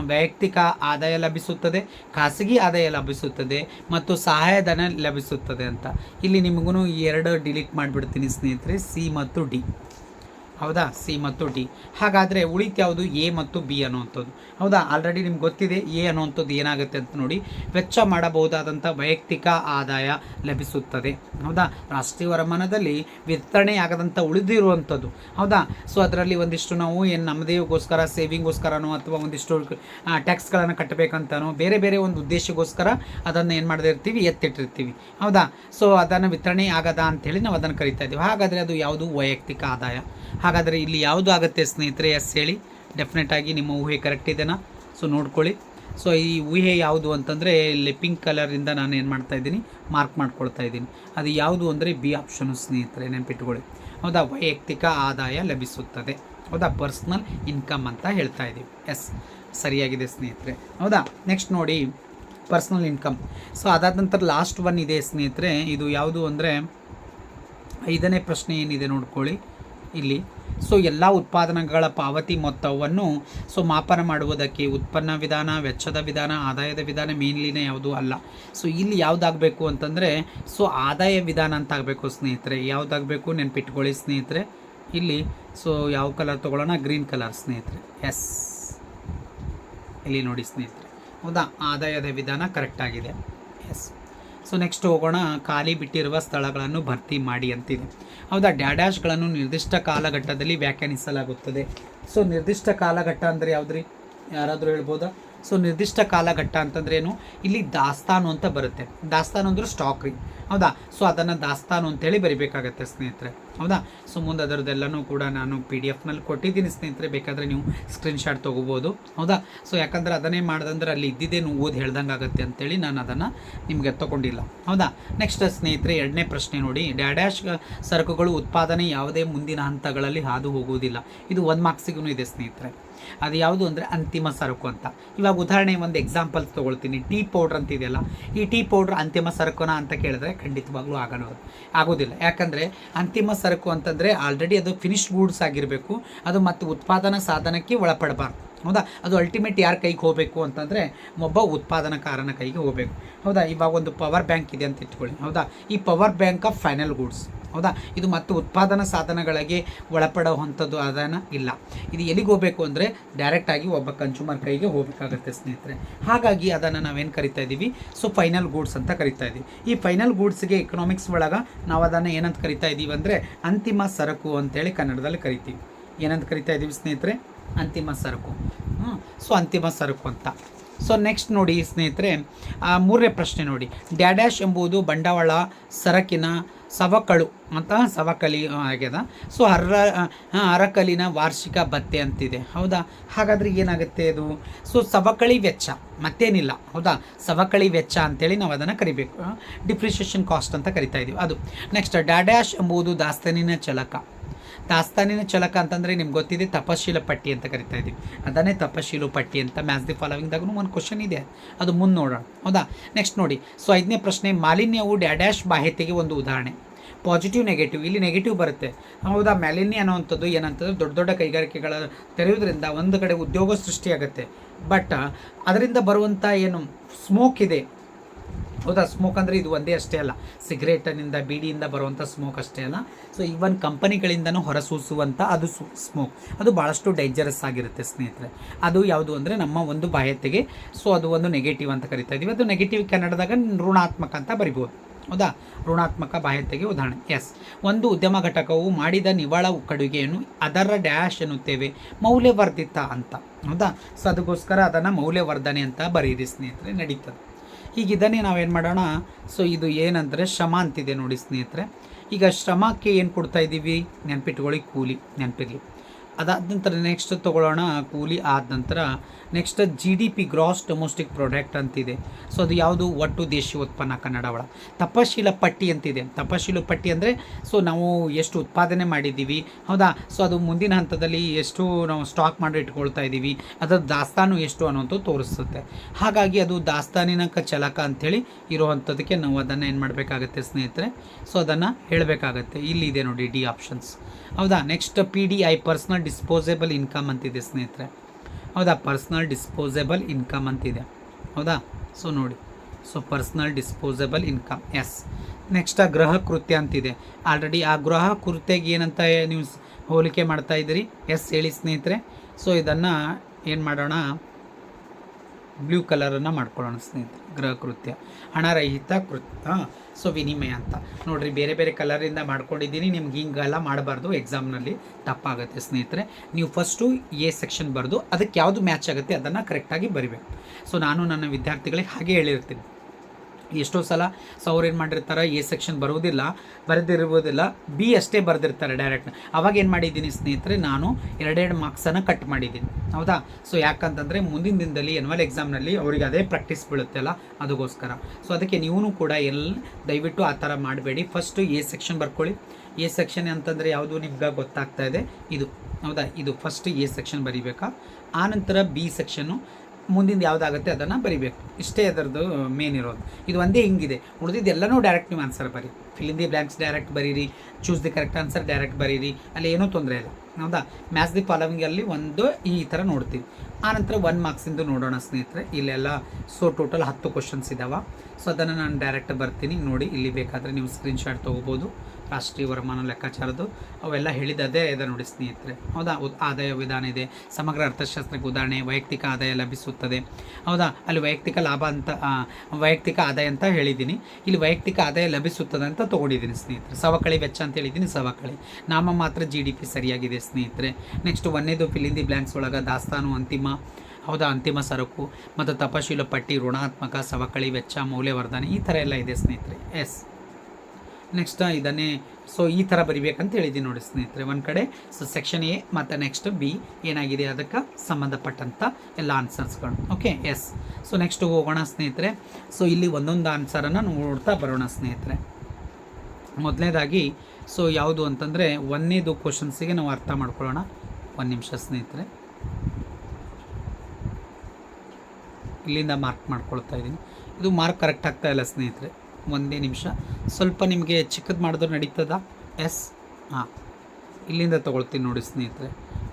ವೈಯಕ್ತಿಕ ಆದಾಯ ಲಭಿಸುತ್ತದೆ ಖಾಸಗಿ ಆದಾಯ ಲಭಿಸುತ್ತದೆ ಮತ್ತು ಸಹಾಯಧನ ಲಭಿಸುತ್ತದೆ ಅಂತ. ಇಲ್ಲಿ ನಿಮಗೂ ಈ ಎರಡು ಡಿಲೀಟ್ ಮಾಡಿಬಿಡ್ತೀನಿ ಸ್ನೇಹಿತರೆ ಸಿ ಮತ್ತು ಡಿ ಹೌದಾ? ಸಿ ಮತ್ತು ಡಿ. ಹಾಗಾದರೆ ಯಾವುದು? ಎ ಮತ್ತು ಬಿ ಅನ್ನುವಂಥದ್ದು. ಹೌದಾ? ಆಲ್ರೆಡಿ ನಿಮ್ಗೆ ಗೊತ್ತಿದೆ, ಎ ಅನ್ನುವಂಥದ್ದು ಏನಾಗುತ್ತೆ ಅಂತ ನೋಡಿ. ವೆಚ್ಚ ಮಾಡಬಹುದಾದಂಥ ವೈಯಕ್ತಿಕ ಆದಾಯ ಲಭಿಸುತ್ತದೆ. ಹೌದಾ? ರಾಷ್ಟ್ರೀಯ ವರಮಾನದಲ್ಲಿ ವಿತರಣೆಯಾಗದಂಥ ಉಳಿದಿರುವಂಥದ್ದು. ಹೌದಾ? ಸೊ ಅದರಲ್ಲಿ ಒಂದಿಷ್ಟು ನಾವು ಏನು ನಮ್ಮದೇಗೋಸ್ಕರ, ಸೇವಿಂಗ್ಗೋಸ್ಕರನೋ ಅಥವಾ ಒಂದಿಷ್ಟು ಟ್ಯಾಕ್ಸ್ಗಳನ್ನು ಕಟ್ಟಬೇಕಂತನೋ, ಬೇರೆ ಬೇರೆ ಒಂದು ಉದ್ದೇಶಕ್ಕೋಸ್ಕರ ಅದನ್ನು ಏನು ಮಾಡದೇ ಇರ್ತೀವಿ? ಎತ್ತಿಟ್ಟಿರ್ತೀವಿ. ಹೌದಾ? ಸೊ ಅದನ್ನು ವಿತರಣೆ ಆಗದ ಅಂಥೇಳಿ ನಾವು ಅದನ್ನು ಕರಿತಾ ಇದ್ದೀವಿ. ಹಾಗಾದರೆ ಅದು ಯಾವುದು? ವೈಯಕ್ತಿಕ ಆದಾಯ. ಹಾಗಾದರೆ ಇಲ್ಲಿ ಯಾವುದು ಆಗುತ್ತೆ ಸ್ನೇಹಿತರೆ ಎಸ್ ಹೇಳಿ. ಡೆಫಿನೆಟ್ ಆಗಿ ನಿಮ್ಮ ಊಹೆ ಕರೆಕ್ಟ್ ಇದೆನಾ? ಸೊ ನೋಡ್ಕೊಳ್ಳಿ. ಸೊ ಈ ಊಹೆ ಯಾವುದು ಅಂತಂದರೆ ಇಲ್ಲಿ ಪಿಂಕ್ ಕಲರಿಂದ ನಾನು ಏನು ಮಾಡ್ತಾ ಇದ್ದೀನಿ? ಮಾರ್ಕ್ ಮಾಡ್ಕೊಳ್ತಾ ಇದ್ದೀನಿ. ಅದು ಯಾವುದು ಅಂದರೆ ಬಿ ಆಪ್ಷನು ಸ್ನೇಹಿತರೆ, ನೆನಪಿಟ್ಕೊಳ್ಳಿ. ಹೌದಾ? ವೈಯಕ್ತಿಕ ಆದಾಯ ಲಭಿಸುತ್ತದೆ. ಹೌದಾ? ಪರ್ಸ್ನಲ್ ಇನ್ಕಮ್ ಅಂತ ಹೇಳ್ತಾ ಇದ್ದೀವಿ. ಎಸ್ ಸರಿಯಾಗಿದೆ ಸ್ನೇಹಿತರೆ. ಹೌದಾ? ನೆಕ್ಸ್ಟ್ ನೋಡಿ. ಪರ್ಸ್ನಲ್ ಇನ್ಕಮ್ ಸೊ ಅದಾದ ನಂತರ ಲಾಸ್ಟ್ ಒನ್ ಇದೆ ಸ್ನೇಹಿತರೆ. ಇದು ಯಾವುದು ಅಂದರೆ ಐದನೇ ಪ್ರಶ್ನೆ ಏನಿದೆ ನೋಡ್ಕೊಳ್ಳಿ. ಇಲ್ಲಿ. ಸೊ ಎಲ್ಲ ಉತ್ಪಾದನೆಗಳ ಪಾವತಿ ಮೊತ್ತವನ್ನು ಸೊ ಮಾಪನ ಮಾಡುವುದಕ್ಕೆ ಉತ್ಪನ್ನ ವಿಧಾನ, ವೆಚ್ಚದ ವಿಧಾನ, ಆದಾಯದ ವಿಧಾನ ಮೇನ್ಲಿನೇ ಯಾವುದೂ ಅಲ್ಲ. ಸೊ ಇಲ್ಲಿ ಯಾವುದಾಗಬೇಕು ಅಂತಂದರೆ ಸೊ ಆದಾಯ ವಿಧಾನ ಅಂತ ಆಗಬೇಕು ಸ್ನೇಹಿತರೆ. ಯಾವುದಾಗಬೇಕು ನೆನ್ಪಿಟ್ಕೊಳ್ಳಿ ಸ್ನೇಹಿತರೆ. ಇಲ್ಲಿ ಸೊ ಯಾವ ಕಲರ್ ತೊಗೊಳ್ಳೋಣ? ಗ್ರೀನ್ ಕಲರ್ ಸ್ನೇಹಿತರೆ. ಎಸ್. ಇಲ್ಲಿ ನೋಡಿ ಸ್ನೇಹಿತರೆ. ಹೌದಾ? ಆದಾಯದ ವಿಧಾನ ಕರೆಕ್ಟ್ ಆಗಿದೆ. ಎಸ್ ಸೊ ನೆಕ್ಸ್ಟ್ ಹೋಗೋಣ. ಖಾಲಿ ಬಿಟ್ಟಿರುವ ಸ್ಥಳಗಳನ್ನು ಭರ್ತಿ ಮಾಡಿ ಅಂತಿದೆ. ಹೌದಾ? ಡ್ಯಾಡ್ಯಾಶ್ಗಳನ್ನು ನಿರ್ದಿಷ್ಟ ಕಾಲಘಟ್ಟದಲ್ಲಿ ವ್ಯಾಖ್ಯಾನಿಸಲಾಗುತ್ತದೆ. ಸೊ ನಿರ್ದಿಷ್ಟ ಕಾಲಘಟ್ಟ ಅಂದರೆ ಯಾವುದ್ರಿ? ಯಾರಾದರೂ ಹೇಳ್ಬೋದಾ? ಸೊ ನಿರ್ದಿಷ್ಟ ಕಾಲಘಟ್ಟ ಅಂತಂದ್ರೆ ಏನು? ಇಲ್ಲಿ ದಾಸ್ತಾನು ಅಂತ ಬರುತ್ತೆ. ದಾಸ್ತಾನು ಅಂದ್ರೆ ಸ್ಟಾಕ್ ರೀ ಹೌದಾ? ಸೊ ಅದನ್ನು ದಾಸ್ತಾನು ಅಂತೇಳಿ ಬರಿಬೇಕಾಗತ್ತೆ ಸ್ನೇಹಿತರೆ. ಹೌದಾ? ಸೊ ಮುಂದೆ ಅದರದ್ದೆಲ್ಲನೂ ಕೂಡ ನಾನು ಪಿ ಡಿ ಎಫ್ನಲ್ಲಿ ಕೊಟ್ಟಿದ್ದೀನಿ ಸ್ನೇಹಿತರೆ. ಬೇಕಾದರೆ ನೀವು ಸ್ಕ್ರೀನ್ಶಾಟ್ ತೊಗೋಬೋದು. ಹೌದಾ? ಸೊ ಯಾಕಂದ್ರೆ ಅದನ್ನೇ ಮಾಡ್ದಂದ್ರೆ ಅಲ್ಲಿ ಇದ್ದಿದ್ದೇನು ಓದಿ ಹೇಳ್ದಂಗೆ ಆಗುತ್ತೆ ಅಂತೇಳಿ ನಾನು ಅದನ್ನು ನಿಮಗೆ ತೊಗೊಂಡಿಲ್ಲ. ಹೌದಾ? ನೆಕ್ಸ್ಟ್ ಸ್ನೇಹಿತರೆ, ಎರಡನೇ ಪ್ರಶ್ನೆ ನೋಡಿ. ಡ್ಯಾಡ್ಯಾಶ್ ಸರಕುಗಳು ಉತ್ಪಾದನೆ ಯಾವುದೇ ಮುಂದಿನ ಹಂತಗಳಲ್ಲಿ ಹಾದು ಹೋಗುವುದಿಲ್ಲ. ಇದು ಒಂದು ಮಾರ್ಕ್ಸಿಗೂ ಇದೆ ಸ್ನೇಹಿತರೆ. ಅದು ಯಾವುದು ಅಂದರೆ ಅಂತಿಮ ಸರಕು ಅಂತ. ಇವಾಗ ಉದಾಹರಣೆ ಒಂದು ಎಕ್ಸಾಂಪಲ್ ತೊಗೊಳ್ತೀನಿ. ಟೀ ಪೌಡ್ರ್ ಅಂತ ಇದೆಯಲ್ಲ, ಈ ಟೀ ಪೌಡ್ರ್ ಅಂತಿಮ ಸರಕುನ ಅಂತ ಕೇಳಿದ್ರೆ ಖಂಡಿತವಾಗ್ಲೂ ಆಗಲ್ಲ ಆಗೋದಿಲ್ಲ. ಯಾಕಂದರೆ ಅಂತಿಮ ಸರಕು ಅಂತಂದರೆ ಆಲ್ರೆಡಿ ಅದು ಫಿನಿಶ್ ಗೂಡ್ಸ್ ಆಗಿರಬೇಕು. ಅದು ಮತ್ತು ಉತ್ಪಾದನಾ ಸಾಧನಕ್ಕೆ ಒಳಪಡಬಾರ್ದು. ಹೌದಾ? ಅದು ಅಲ್ಟಿಮೇಟ್ ಯಾರ ಕೈಗೆ ಹೋಗಬೇಕು ಅಂತಂದರೆ ಒಬ್ಬ ಉತ್ಪಾದನಕಾರನ ಕೈಗೆ ಹೋಗಬೇಕು. ಹೌದಾ? ಇವಾಗ ಒಂದು ಪವರ್ ಬ್ಯಾಂಕ್ ಇದೆ ಅಂತ ಇಟ್ಕೊಳ್ಳಿ. ಹೌದಾ? ಈ power bank of final goods ಹೌದಾ? ಇದು ಮತ್ತು ಉತ್ಪಾದನಾ ಸಾಧನಗಳಿಗೆ ಒಳಪಡುವಂಥದ್ದು ಅದನ್ನು ಇಲ್ಲ. ಇದು ಎಲ್ಲಿಗೆ ಹೋಗಬೇಕು ಅಂದರೆ ಡೈರೆಕ್ಟಾಗಿ ಒಬ್ಬ ಕನ್ಸ್ಯೂಮರ್ ಕೈಗೆ ಹೋಗಬೇಕಾಗತ್ತೆ ಸ್ನೇಹಿತರೆ. ಹಾಗಾಗಿ ಅದನ್ನು ನಾವೇನು ಕರಿತಾ ಇದ್ದೀವಿ ಸೊ ಫೈನಲ್ ಗೂಡ್ಸ್ ಅಂತ ಕರಿತಾ ಇದ್ದೀವಿ ಈ ಫೈನಲ್ ಗೂಡ್ಸ್ಗೆ ಎಕನಾಮಿಕ್ಸ್ ಒಳಗೆ ನಾವು ಅದನ್ನು ಏನಂತ ಕರಿತಾ ಇದ್ದೀವಿ ಅಂದರೆ ಅಂತಿಮ ಸರಕು ಅಂತೇಳಿ ಕನ್ನಡದಲ್ಲಿ ಕರಿತೀವಿ. ಏನಂತ ಕರಿತಾ ಇದ್ದೀವಿ ಸ್ನೇಹಿತರೆ? ಅಂತಿಮ ಸರಕು. ಹ್ಞೂ ಸೊ ಅಂತಿಮ ಸರಕು ಅಂತ. ಸೊ ನೆಕ್ಸ್ಟ್ ನೋಡಿ ಸ್ನೇಹಿತರೆ ಮೂರನೇ ಪ್ರಶ್ನೆ ನೋಡಿ. ಡ್ಯಾಡ್ಯಾಶ್ ಎಂಬುದು ಬಂಡವಾಳ ಸರಕಿನ ಸವಕಳು ಮತ್ತು ಸವಕಲಿ ಆ, ಆಗ್ಯದ. ಸೊ ಅರ್ರ ಅರಕಲಿನ ವಾರ್ಷಿಕ ಭತ್ಯೆ ಅಂತಿದೆ. ಹೌದಾ? ಹಾಗಾದ್ರೆ ಏನಾಗುತ್ತೆ ಅದು? ಸೊ ಸವಕಳಿ ವೆಚ್ಚ. ಮತ್ತೇನಿಲ್ಲ. ಹೌದಾ? ಸವಕಳಿ ವೆಚ್ಚ ಅಂತೇಳಿ ನಾವು ಅದನ್ನು ಕರಿಬೇಕು. ಡಿಪ್ರಿಷಿಯೇಷನ್ ಕಾಸ್ಟ್ ಅಂತ ಕರಿತಾ ಇದ್ದೀವಿ ಅದು. ನೆಕ್ಸ್ಟ್ ಡ್ಯಾಡ್ಯಾಶ್ ಎಂಬುದು ದಾಸ್ತಾನಿನ ಚಲಕ. ದಾಸ್ತಾನಿನ ಚಲಕ ಅಂತಂದರೆ ನಿಮ್ಗೆ ಗೊತ್ತಿದೆ, ತಪಶೀಲ ಪಟ್ಟಿ ಅಂತ ಕರಿತಾ ಇದ್ದೀವಿ ಅದನ್ನೇ ತಪಶೀಲು ಪಟ್ಟಿ ಅಂತ ಮ್ಯಾಥ್ಸ್ ದಿ ಫಾಲೋವಿಂಗ್ದಾಗೂ ಒಂದು ಕ್ವಶನ್ ಇದೆ. ಅದು ಮುಂದೆ ನೋಡೋಣ. ಹೌದಾ? ನೆಕ್ಸ್ಟ್ ನೋಡಿ. ಸೊ ಐದನೇ ಪ್ರಶ್ನೆ, ಮಾಲಿನ್ಯವು ಡ್ಯಾಡ್ಯಾಶ್ ಬಾಹ್ಯತೆಗೆ ಒಂದು ಉದಾಹರಣೆ. ಪಾಸಿಟಿವ್ ನೆಗೆಟಿವ್ ಇಲ್ಲಿ ನೆಗೆಟಿವ್ ಬರುತ್ತೆ. ಹೌದಾ? ಮಾಲಿನ್ಯ ಅನ್ನೋವಂಥದ್ದು ಏನಂತಂದ್ರೆ ದೊಡ್ಡ ದೊಡ್ಡ ಕೈಗಾರಿಕೆಗಳ ತೆರೆಯೋದ್ರಿಂದ ಒಂದು ಕಡೆ ಉದ್ಯೋಗ ಸೃಷ್ಟಿಯಾಗುತ್ತೆ. ಬಟ್ ಅದರಿಂದ ಬರುವಂಥ ಏನು ಸ್ಮೋಕ್ ಇದೆ. ಹೌದಾ? ಸ್ಮೋಕ್ ಅಂದರೆ ಇದು ಒಂದೇ ಅಷ್ಟೇ ಅಲ್ಲ. ಸಿಗರೇಟನಿಂದ ಬೀಡಿಯಿಂದ ಬರುವಂಥ ಸ್ಮೋಕ್ ಅಷ್ಟೇ ಅಲ್ಲ. ಸೊ ಈವನ್ ಕಂಪನಿಗಳಿಂದನೂ ಹೊರಸೂಸುವಂಥ ಅದು ಸ್ಮೋಕ್ ಅದು ಭಾಳಷ್ಟು ಡೇಂಜರಸ್ ಆಗಿರುತ್ತೆ ಸ್ನೇಹಿತರೆ. ಅದು ಯಾವುದು ಅಂದರೆ ನಮ್ಮ ಒಂದು ಬಾಹ್ಯತೆಗೆ. ಸೊ ಅದು ಒಂದು ನೆಗೆಟಿವ್ ಅಂತ ಕರಿತಾ ಇದ್ದೀವಿ ಅದು ನೆಗೆಟಿವ್ ಕನ್ನಡದಾಗ ಋಣಾತ್ಮಕ ಅಂತ ಬರಿಬೋದು. ಹೌದಾ? ಋಣಾತ್ಮಕ ಬಾಹ್ಯತೆಗೆ ಉದಾಹರಣೆ. ಎಸ್ ಒಂದು ಉದ್ಯಮ ಘಟಕವು ಮಾಡಿದ ನಿವಾಳ ಕಡುಗೆಯನ್ನು ಅದರ ಡ್ಯಾಶ್ ಎನ್ನುತ್ತೇವೆ. ಮೌಲ್ಯವರ್ಧಿತ ಅಂತ. ಹೌದಾ? ಸೊ ಅದಕ್ಕೋಸ್ಕರ ಅದನ್ನು ಮೌಲ್ಯವರ್ಧನೆ ಅಂತ ಬರೀರಿ ಸ್ನೇಹಿತರೆ. ನಡೀತದೆ. ಈಗ ಇದನ್ನೇ ನಾವೇನು ಮಾಡೋಣ? ಸೊ ಇದು ಏನಂದರೆ ಶ್ರಮ ಅಂತಿದೆ ನೋಡಿ ಸ್ನೇಹಿತರೆ. ಈಗ ಶ್ರಮಕ್ಕೆ ಏನು ಕೊಡ್ತಾ ಇದ್ದೀವಿ ನೆನ್ಪಿಟ್ಕೊಳ್ಳಿ, ಕೂಲಿ, ನೆನಪಿರಲಿ. ಅದಾದ ನಂತರ ನೆಕ್ಸ್ಟ್ ತೊಗೊಳ್ಳೋಣ. ಕೂಲಿ ಆದ ನಂತರ next G D P gross domestic product ಅಂತಿದೆ. ಸೊ ಅದು ಯಾವುದು? ಒಟ್ಟು ದೇಶೀಯ ಉತ್ಪನ್ನ ಕನ್ನಡ ಒಳ ತಪಶೀಲ ಪಟ್ಟಿ ಅಂತಿದೆ. ತಪಶೀಲ ಪಟ್ಟಿ ಅಂದರೆ ಸೊ ನಾವು ಎಷ್ಟು ಉತ್ಪಾದನೆ ಮಾಡಿದ್ದೀವಿ. ಹೌದಾ? ಸೊ ಅದು ಮುಂದಿನ ಹಂತದಲ್ಲಿ ಎಷ್ಟು ನಾವು ಸ್ಟಾಕ್ ಮಾಡಿ ಇಟ್ಕೊಳ್ತಾ ಇದ್ದೀವಿ ಅದರ ದಾಸ್ತಾನು ಎಷ್ಟು ಅನ್ನೋದು ತೋರಿಸುತ್ತೆ. ಹಾಗಾಗಿ ಅದು ದಾಸ್ತಾನಿನ ಚಲಕ ಅಂಥೇಳಿ ಇರುವಂಥದಕ್ಕೆ ನಾವು ಅದನ್ನು ಏನು ಮಾಡಬೇಕಾಗತ್ತೆ ಸ್ನೇಹಿತರೆ? ಸೊ ಅದನ್ನು ಹೇಳಬೇಕಾಗತ್ತೆ. ಇಲ್ಲಿದೆ ನೋಡಿ ಡಿ ಆಪ್ಷನ್ಸ್ ಹೌದಾ? Next P D I personal disposable income ಅಂತಿದೆ ಸ್ನೇಹಿತರೆ. ಹೌದಾ? ಪರ್ಸ್ನಲ್ ಡಿಸ್ಪೋಸೇಬಲ್ ಇನ್ಕಮ್ ಅಂತಿದೆ. ಹೌದಾ? ಸೊ ನೋಡಿ. So personal disposable income yes next ಗೃಹ ಕೃತ್ಯ ಅಂತಿದೆ. ಆಲ್ರೆಡಿ ಆ ಗೃಹ ಕೃತ್ಯಗೆ ಏನಂತ ನೀವು ಹೋಲಿಕೆ ಮಾಡ್ತಾ ಇದ್ದೀರಿ? ಎಸ್ ಹೇಳಿ ಸ್ನೇಹಿತರೆ. ಸೊ ಇದನ್ನು ಏನು ಮಾಡೋಣ? ಬ್ಲೂ ಕಲರನ್ನು ಮಾಡ್ಕೊಳ್ಳೋಣ ಸ್ನೇಹಿತರೆ. ಗೃಹ ಕೃತ್ಯ ಹಣರಹಿತ ಕೃತ್ಯ ಸೊ ವಿನಿಮಯ ಅಂತ. ನೋಡ್ರಿ, ಬೇರೆ ಬೇರೆ ಕಲರಿಂದ ಮಾಡ್ಕೊಂಡಿದ್ದೀನಿ. ನಿಮ್ಗೆ ಹಿಂಗೆಲ್ಲ ಮಾಡಬಾರ್ದು. ಎಕ್ಸಾಮ್ನಲ್ಲಿ ತಪ್ಪಾಗುತ್ತೆ ಸ್ನೇಹಿತರೆ. ನೀವು ಫಸ್ಟು ಎ ಸೆಕ್ಷನ್ ಬರೆದು ಅದಕ್ಕೆ ಯಾವುದು ಮ್ಯಾಚ್ ಆಗುತ್ತೆ ಅದನ್ನು ಕರೆಕ್ಟಾಗಿ ಬರಿಬೇಕು. ಸೊ ನಾನು ನನ್ನ ವಿದ್ಯಾರ್ಥಿಗಳಿಗೆ ಹಾಗೆ ಹೇಳಿರ್ತೀನಿ. ಎಷ್ಟೋ ಸಲ ಸೊ ಅವ್ರು ಏನು ಮಾಡಿರ್ತಾರೆ, ಎ ಸೆಕ್ಷನ್ ಬರುವುದಿಲ್ಲ, ಬರೆದಿರುವುದಿಲ್ಲ, ಬಿ ಅಷ್ಟೇ ಬರೆದಿರ್ತಾರೆ ಡೈರೆಕ್ಟ್ ಅವಾಗ ಏನು ಮಾಡಿದ್ದೀನಿ ಸ್ನೇಹಿತರೆ, ನಾನು ಎರಡೆರಡು ಮಾರ್ಕ್ಸನ್ನು ಕಟ್ ಮಾಡಿದ್ದೀನಿ. ಹೌದಾ? ಸೊ ಯಾಕಂತಂದರೆ ಮುಂದಿನ ದಿನದಲ್ಲಿ ಎನ್ವಲ್ ಎಕ್ಸಾಮ್ನಲ್ಲಿ ಅವರಿಗೆ ಅದೇ ಪ್ರಾಕ್ಟೀಸ್ ಬೀಳುತ್ತಲ್ಲ ಅದಕ್ಕೋಸ್ಕರ. ಸೊ ಅದಕ್ಕೆ ನೀವು ಕೂಡ ಎಲ್ಲಿ ದಯವಿಟ್ಟು ಆ ಥರ ಮಾಡಬೇಡಿ. ಫಸ್ಟು ಎ ಸೆಕ್ಷನ್ ಬರ್ಕೊಳ್ಳಿ. ಎ ಸೆಕ್ಷನ್ ಅಂತಂದರೆ ಯಾವುದು ನಿಮ್ಗೆ ಗೊತ್ತಾಗ್ತಾ ಇದೆ? ಇದು. ಹೌದಾ? ಇದು. ಫಸ್ಟ್ ಎ ಸೆಕ್ಷನ್ ಬರಿಬೇಕಾ? ಆನಂತರ ಬಿ ಸೆಕ್ಷನ್ನು ಮುಂದಿನ ಯಾವುದಾಗುತ್ತೆ ಅದನ್ನು ಬರಿಬೇಕು. ಇಷ್ಟೇ ಅದರದ್ದು ಮೇನ್ ಇರೋದು. ಇದು ಒಂದೇ ಹಿಂಗಿದೆ. ಉಳಿದಿದ್ದು ಎಲ್ಲನೂ ಡೈರೆಕ್ಟ್ ನೀವು ಆನ್ಸರ್ ಬರಿ. ಫಿಲ್ ದಿ ಬ್ಲ್ಯಾಂಕ್ಸ್ ಡೈರೆಕ್ಟ್ ಬರೀರಿ. Choose the correct answer direct ಬರೀರಿ. ಅಲ್ಲಿ ಏನೂ ತೊಂದರೆ ಇಲ್ಲ. ಹೌದಾ? ಮ್ಯಾಥ್ಸ್ ದಿ ಫಾಲೋವಿಂಗಲ್ಲಿ ಒಂದು ಈ ಥರ ನೋಡ್ತೀವಿ ಆನಂತರ ಒನ್ ಮಾರ್ಕ್ಸಿಂದು ನೋಡೋಣ ಸ್ನೇಹಿತರೆ. ಇಲ್ಲೆಲ್ಲ ಸೊ ಟೋಟಲ್ ಹತ್ತು ಕ್ವಶನ್ಸ್ ಇದ್ದಾವೆ ಸೊ ಅದನ್ನು ನಾನು ಡೈರೆಕ್ಟ್ ಬರ್ತೀನಿ. ನೋಡಿ, ಇಲ್ಲಿ ಬೇಕಾದರೆ ನೀವು ಸ್ಕ್ರೀನ್ಶಾಟ್ ತೊಗೋಬೋದು. ರಾಷ್ಟ್ರೀಯ ವರಮಾನ ಲೆಕ್ಕಾಚಾರದ್ದು, ಅವೆಲ್ಲ ಹೇಳಿದ್ದದೇ ಇದೆ ನೋಡಿ ಸ್ನೇಹಿತರೆ. ಹೌದಾ? ಆದಾಯ ವಿಧಾನ ಇದೆ, ಸಮಗ್ರ ಅರ್ಥಶಾಸ್ತ್ರಕ್ಕೆ ಉದಾಹರಣೆ, ವೈಯಕ್ತಿಕ ಆದಾಯ ಲಭಿಸುತ್ತದೆ. ಹೌದಾ? ಅಲ್ಲಿ ವೈಯಕ್ತಿಕ ಲಾಭ ಅಂತ ವೈಯಕ್ತಿಕ ಆದಾಯ ಅಂತ ಹೇಳಿದ್ದೀನಿ. ಇಲ್ಲಿ ವೈಯಕ್ತಿಕ ಆದಾಯ ಲಭಿಸುತ್ತದೆ ಅಂತ ತೊಗೊಂಡಿದ್ದೀನಿ ಸ್ನೇಹಿತರೆ. ಸವಕಳಿ ವೆಚ್ಚ ಅಂತ ಹೇಳಿದ್ದೀನಿ, ಸವಕಳಿ. ನಾಮ ಮಾತ್ರ ಜಿ ಡಿ ಪಿ ಸರಿಯಾಗಿದೆ ಸ್ನೇಹಿತರೆ. ನೆಕ್ಸ್ಟ್ ಒಂದೇದು ಫಿಲಿಂದಿ ಬ್ಲ್ಯಾಂಕ್ಸ್ ಒಳಗೆ ದಾಸ್ತಾನು, ಅಂತಿಮ, ಹೌದಾ? ಅಂತಿಮ ಸರಕು, ಮತ್ತು ತಪಶೀಲ ಪಟ್ಟಿ, ಋಣಾತ್ಮಕ, ಸವಕಳಿ ವೆಚ್ಚ, ಮೌಲ್ಯವರ್ಧನೆ ಈ ಥರ ಎಲ್ಲ ಇದೆ ಸ್ನೇಹಿತರೆ. ಎಸ್ ನೆಕ್ಸ್ಟ್ ಇದನ್ನೇ ಸೊ ಈ ಥರ ಬರಿಬೇಕಂತ ಹೇಳಿದ್ದೀನಿ ನೋಡಿ ಸ್ನೇಹಿತರೆ ಒಂದು ಕಡೆ. ಸೊ ಸೆಕ್ಷನ್ ಎ ಮತ್ತು ನೆಕ್ಸ್ಟ್ ಬಿ ಏನಾಗಿದೆ ಅದಕ್ಕೆ ಸಂಬಂಧಪಟ್ಟಂಥ ಎಲ್ಲ ಆನ್ಸರ್ಸ್ಗಳು ಓಕೆ ಎಸ್ ಸೊ ನೆಕ್ಸ್ಟ್ ಹೋಗೋಣ ಸ್ನೇಹಿತರೆ. ಸೊ ಇಲ್ಲಿ ಒಂದೊಂದು ಆನ್ಸರನ್ನು ನೋಡ್ತಾ ಬರೋಣ ಸ್ನೇಹಿತರೆ. ಮೊದಲನೇದಾಗಿ ಸೊ ಯಾವುದು ಅಂತಂದರೆ ಒಂದನೇದು ಕ್ವಶನ್ಸಿಗೆ ನಾವು ಅರ್ಥ ಮಾಡ್ಕೊಳ್ಳೋಣ. ಒಂದು ನಿಮಿಷ ಸ್ನೇಹಿತರೆ. ಇಲ್ಲಿಂದ ಮಾರ್ಕ್ ಮಾಡ್ಕೊಳ್ತಾ ಇದ್ದೀನಿ. ಇದು ಮಾರ್ಕ್ ಕರೆಕ್ಟ್ ಆಗ್ತಾ ಇಲ್ಲ ಸ್ನೇಹಿತರೆ. ಒಂದೇ ನಿಮಿಷ. ಸ್ವಲ್ಪ ನಿಮಗೆ ಚಿಕ್ಕದು ಮಾಡಿದ್ರೆ ನಡೀತದ? ಎಸ್? ಹಾಂ. ಇಲ್ಲಿಂದ ತೊಗೊಳ್ತೀನಿ ನೋಡಿ ಸ್ನೇಹಿತರೆ.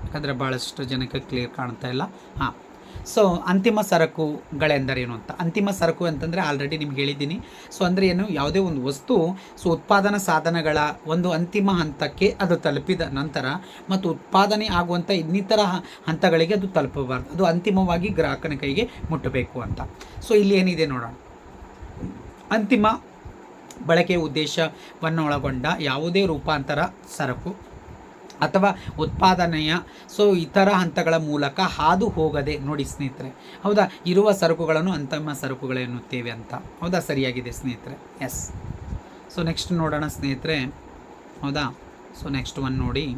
ಯಾಕಂದರೆ ಭಾಳಷ್ಟು ಜನಕ್ಕೆ ಕ್ಲಿಯರ್ ಕಾಣ್ತಾ ಇಲ್ಲ. ಹಾಂ. ಸೊ ಅಂತಿಮ ಸರಕುಗಳೆಂದರೇನು ಅಂತ? ಅಂತಿಮ ಸರಕು ಅಂತಂದರೆ ಆಲ್ರೆಡಿ ನಿಮ್ಗೆ ಹೇಳಿದ್ದೀನಿ. ಸೊ ಅಂದರೆ ಏನು? ಯಾವುದೇ ಒಂದು ವಸ್ತು ಸೊ ಉತ್ಪಾದನಾ ಸಾಧನಗಳ ಒಂದು ಅಂತಿಮ ಹಂತಕ್ಕೆ ಅದು ತಲುಪಿದ ನಂತರ ಮತ್ತು ಉತ್ಪಾದನೆ ಆಗುವಂಥ ಇನ್ನಿತರ ಹಂತಗಳಿಗೆ ಅದು ತಲುಪಬಾರ್ದು. ಅದು ಅಂತಿಮವಾಗಿ ಗ್ರಾಹಕನ ಕೈಗೆ ಮುಟ್ಟಬೇಕು ಅಂತ. ಸೊ ಇಲ್ಲಿ ಏನಿದೆ ನೋಡೋಣ. ಅಂತಿಮ ಬಳಕೆಯ ಉದ್ದೇಶವನ್ನು ಒಳಗೊಂಡ ಯಾವುದೇ ರೂಪಾಂತರ ಸರಕು ಅಥವಾ ಉತ್ಪಾದನೆಯ, ಸೊ ಇತರ ಹಂತಗಳ ಮೂಲಕ ಹಾದು ಹೋಗದೆ ನೋಡಿ ಸ್ನೇಹಿತರೆ. ಹೌದಾ? ಇರುವ ಸರಕುಗಳನ್ನು ಅಂತಿಮ ಸರಕುಗಳು ಎನ್ನುತ್ತೇವೆ ಅಂತ. ಹೌದಾ? ಸರಿಯಾಗಿದೆ ಸ್ನೇಹಿತರೆ. ಎಸ್ ಸೊ ನೆಕ್ಸ್ಟ್ ನೋಡೋಣ ಸ್ನೇಹಿತರೆ. ಹೌದಾ? ಸೊ ನೆಕ್ಸ್ಟ್ ಒನ್ ನೋಡಿ.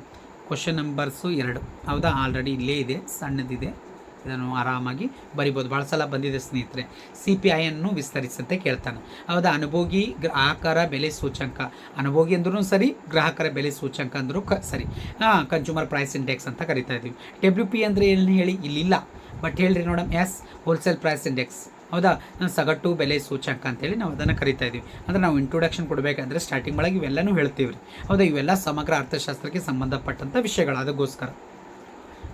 ಕ್ವಶನ್ ನಂಬರ್ಸು ಎರಡು. ಹೌದಾ? ಆಲ್ರೆಡಿ ಇಲ್ಲೇ ಇದೆ, ಸಣ್ಣದಿದೆ. ಇದನ್ನು ಆರಾಮಾಗಿ ಬರಿಬೋದು. ಭಾಳ ಸಲ ಬಂದಿದೆ ಸ್ನೇಹಿತರೆ. ಸಿ ಪಿ ಐಯನ್ನು ವಿಸ್ತರಿಸಂತೆ ಕೇಳ್ತಾನೆ. ಹೌದಾ? ಅನುಭೋಗಿ ಗ್ರಾಹಕರ ಬೆಲೆ ಸೂಚಂಕ ಅನುಭೋಗಿ ಅಂದ್ರೂ ಸರಿ, ಗ್ರಾಹಕರ ಬೆಲೆ ಸೂಚಂಕ ಅಂದರೂ ಕ ಸರಿ. ಹಾಂ ಕನ್ಸ್ಯೂಮರ್ ಪ್ರೈಸ್ ಇಂಡೆಕ್ಸ್ ಅಂತ ಕರಿತಾ ಇದ್ದೀವಿ ಡಬ್ಲ್ಯೂ ಪಿ ಅಂದರೆ ಏನು ಹೇಳಿ? ಇಲ್ಲಿಲ್ಲ. ಬಟ್ ಹೇಳ್ರಿ ನೋಡಮ್. ಎಸ್ ಹೋಲ್ಸೇಲ್ ಪ್ರೈಸ್ ಇಂಡೆಕ್ಸ್ ಹೌದಾ? ನಾನು ಸಗಟು ಬೆಲೆ ಸೂಚ್ಯಂಕ ಅಂತೇಳಿ ನಾವು ಅದನ್ನು ಕರಿತಾ ಇದ್ದೀವಿ ಅಂದರೆ ನಾವು ಇಂಟ್ರೊಡಕ್ಷನ್ ಕೊಡಬೇಕಂದ್ರೆ ಸ್ಟಾರ್ಟಿಂಗ್ ಒಳಗೆ ಇವೆಲ್ಲನೂ ಹೇಳ್ತೀವಿ ರೀ ಹೌದಾ? ಇವೆಲ್ಲ ಸಮಗ್ರ ಅರ್ಥಶಾಸ್ತ್ರಕ್ಕೆ ಸಂಬಂಧಪಟ್ಟಂಥ ವಿಷಯಗಳು. ಅದಕ್ಕೋಸ್ಕರ.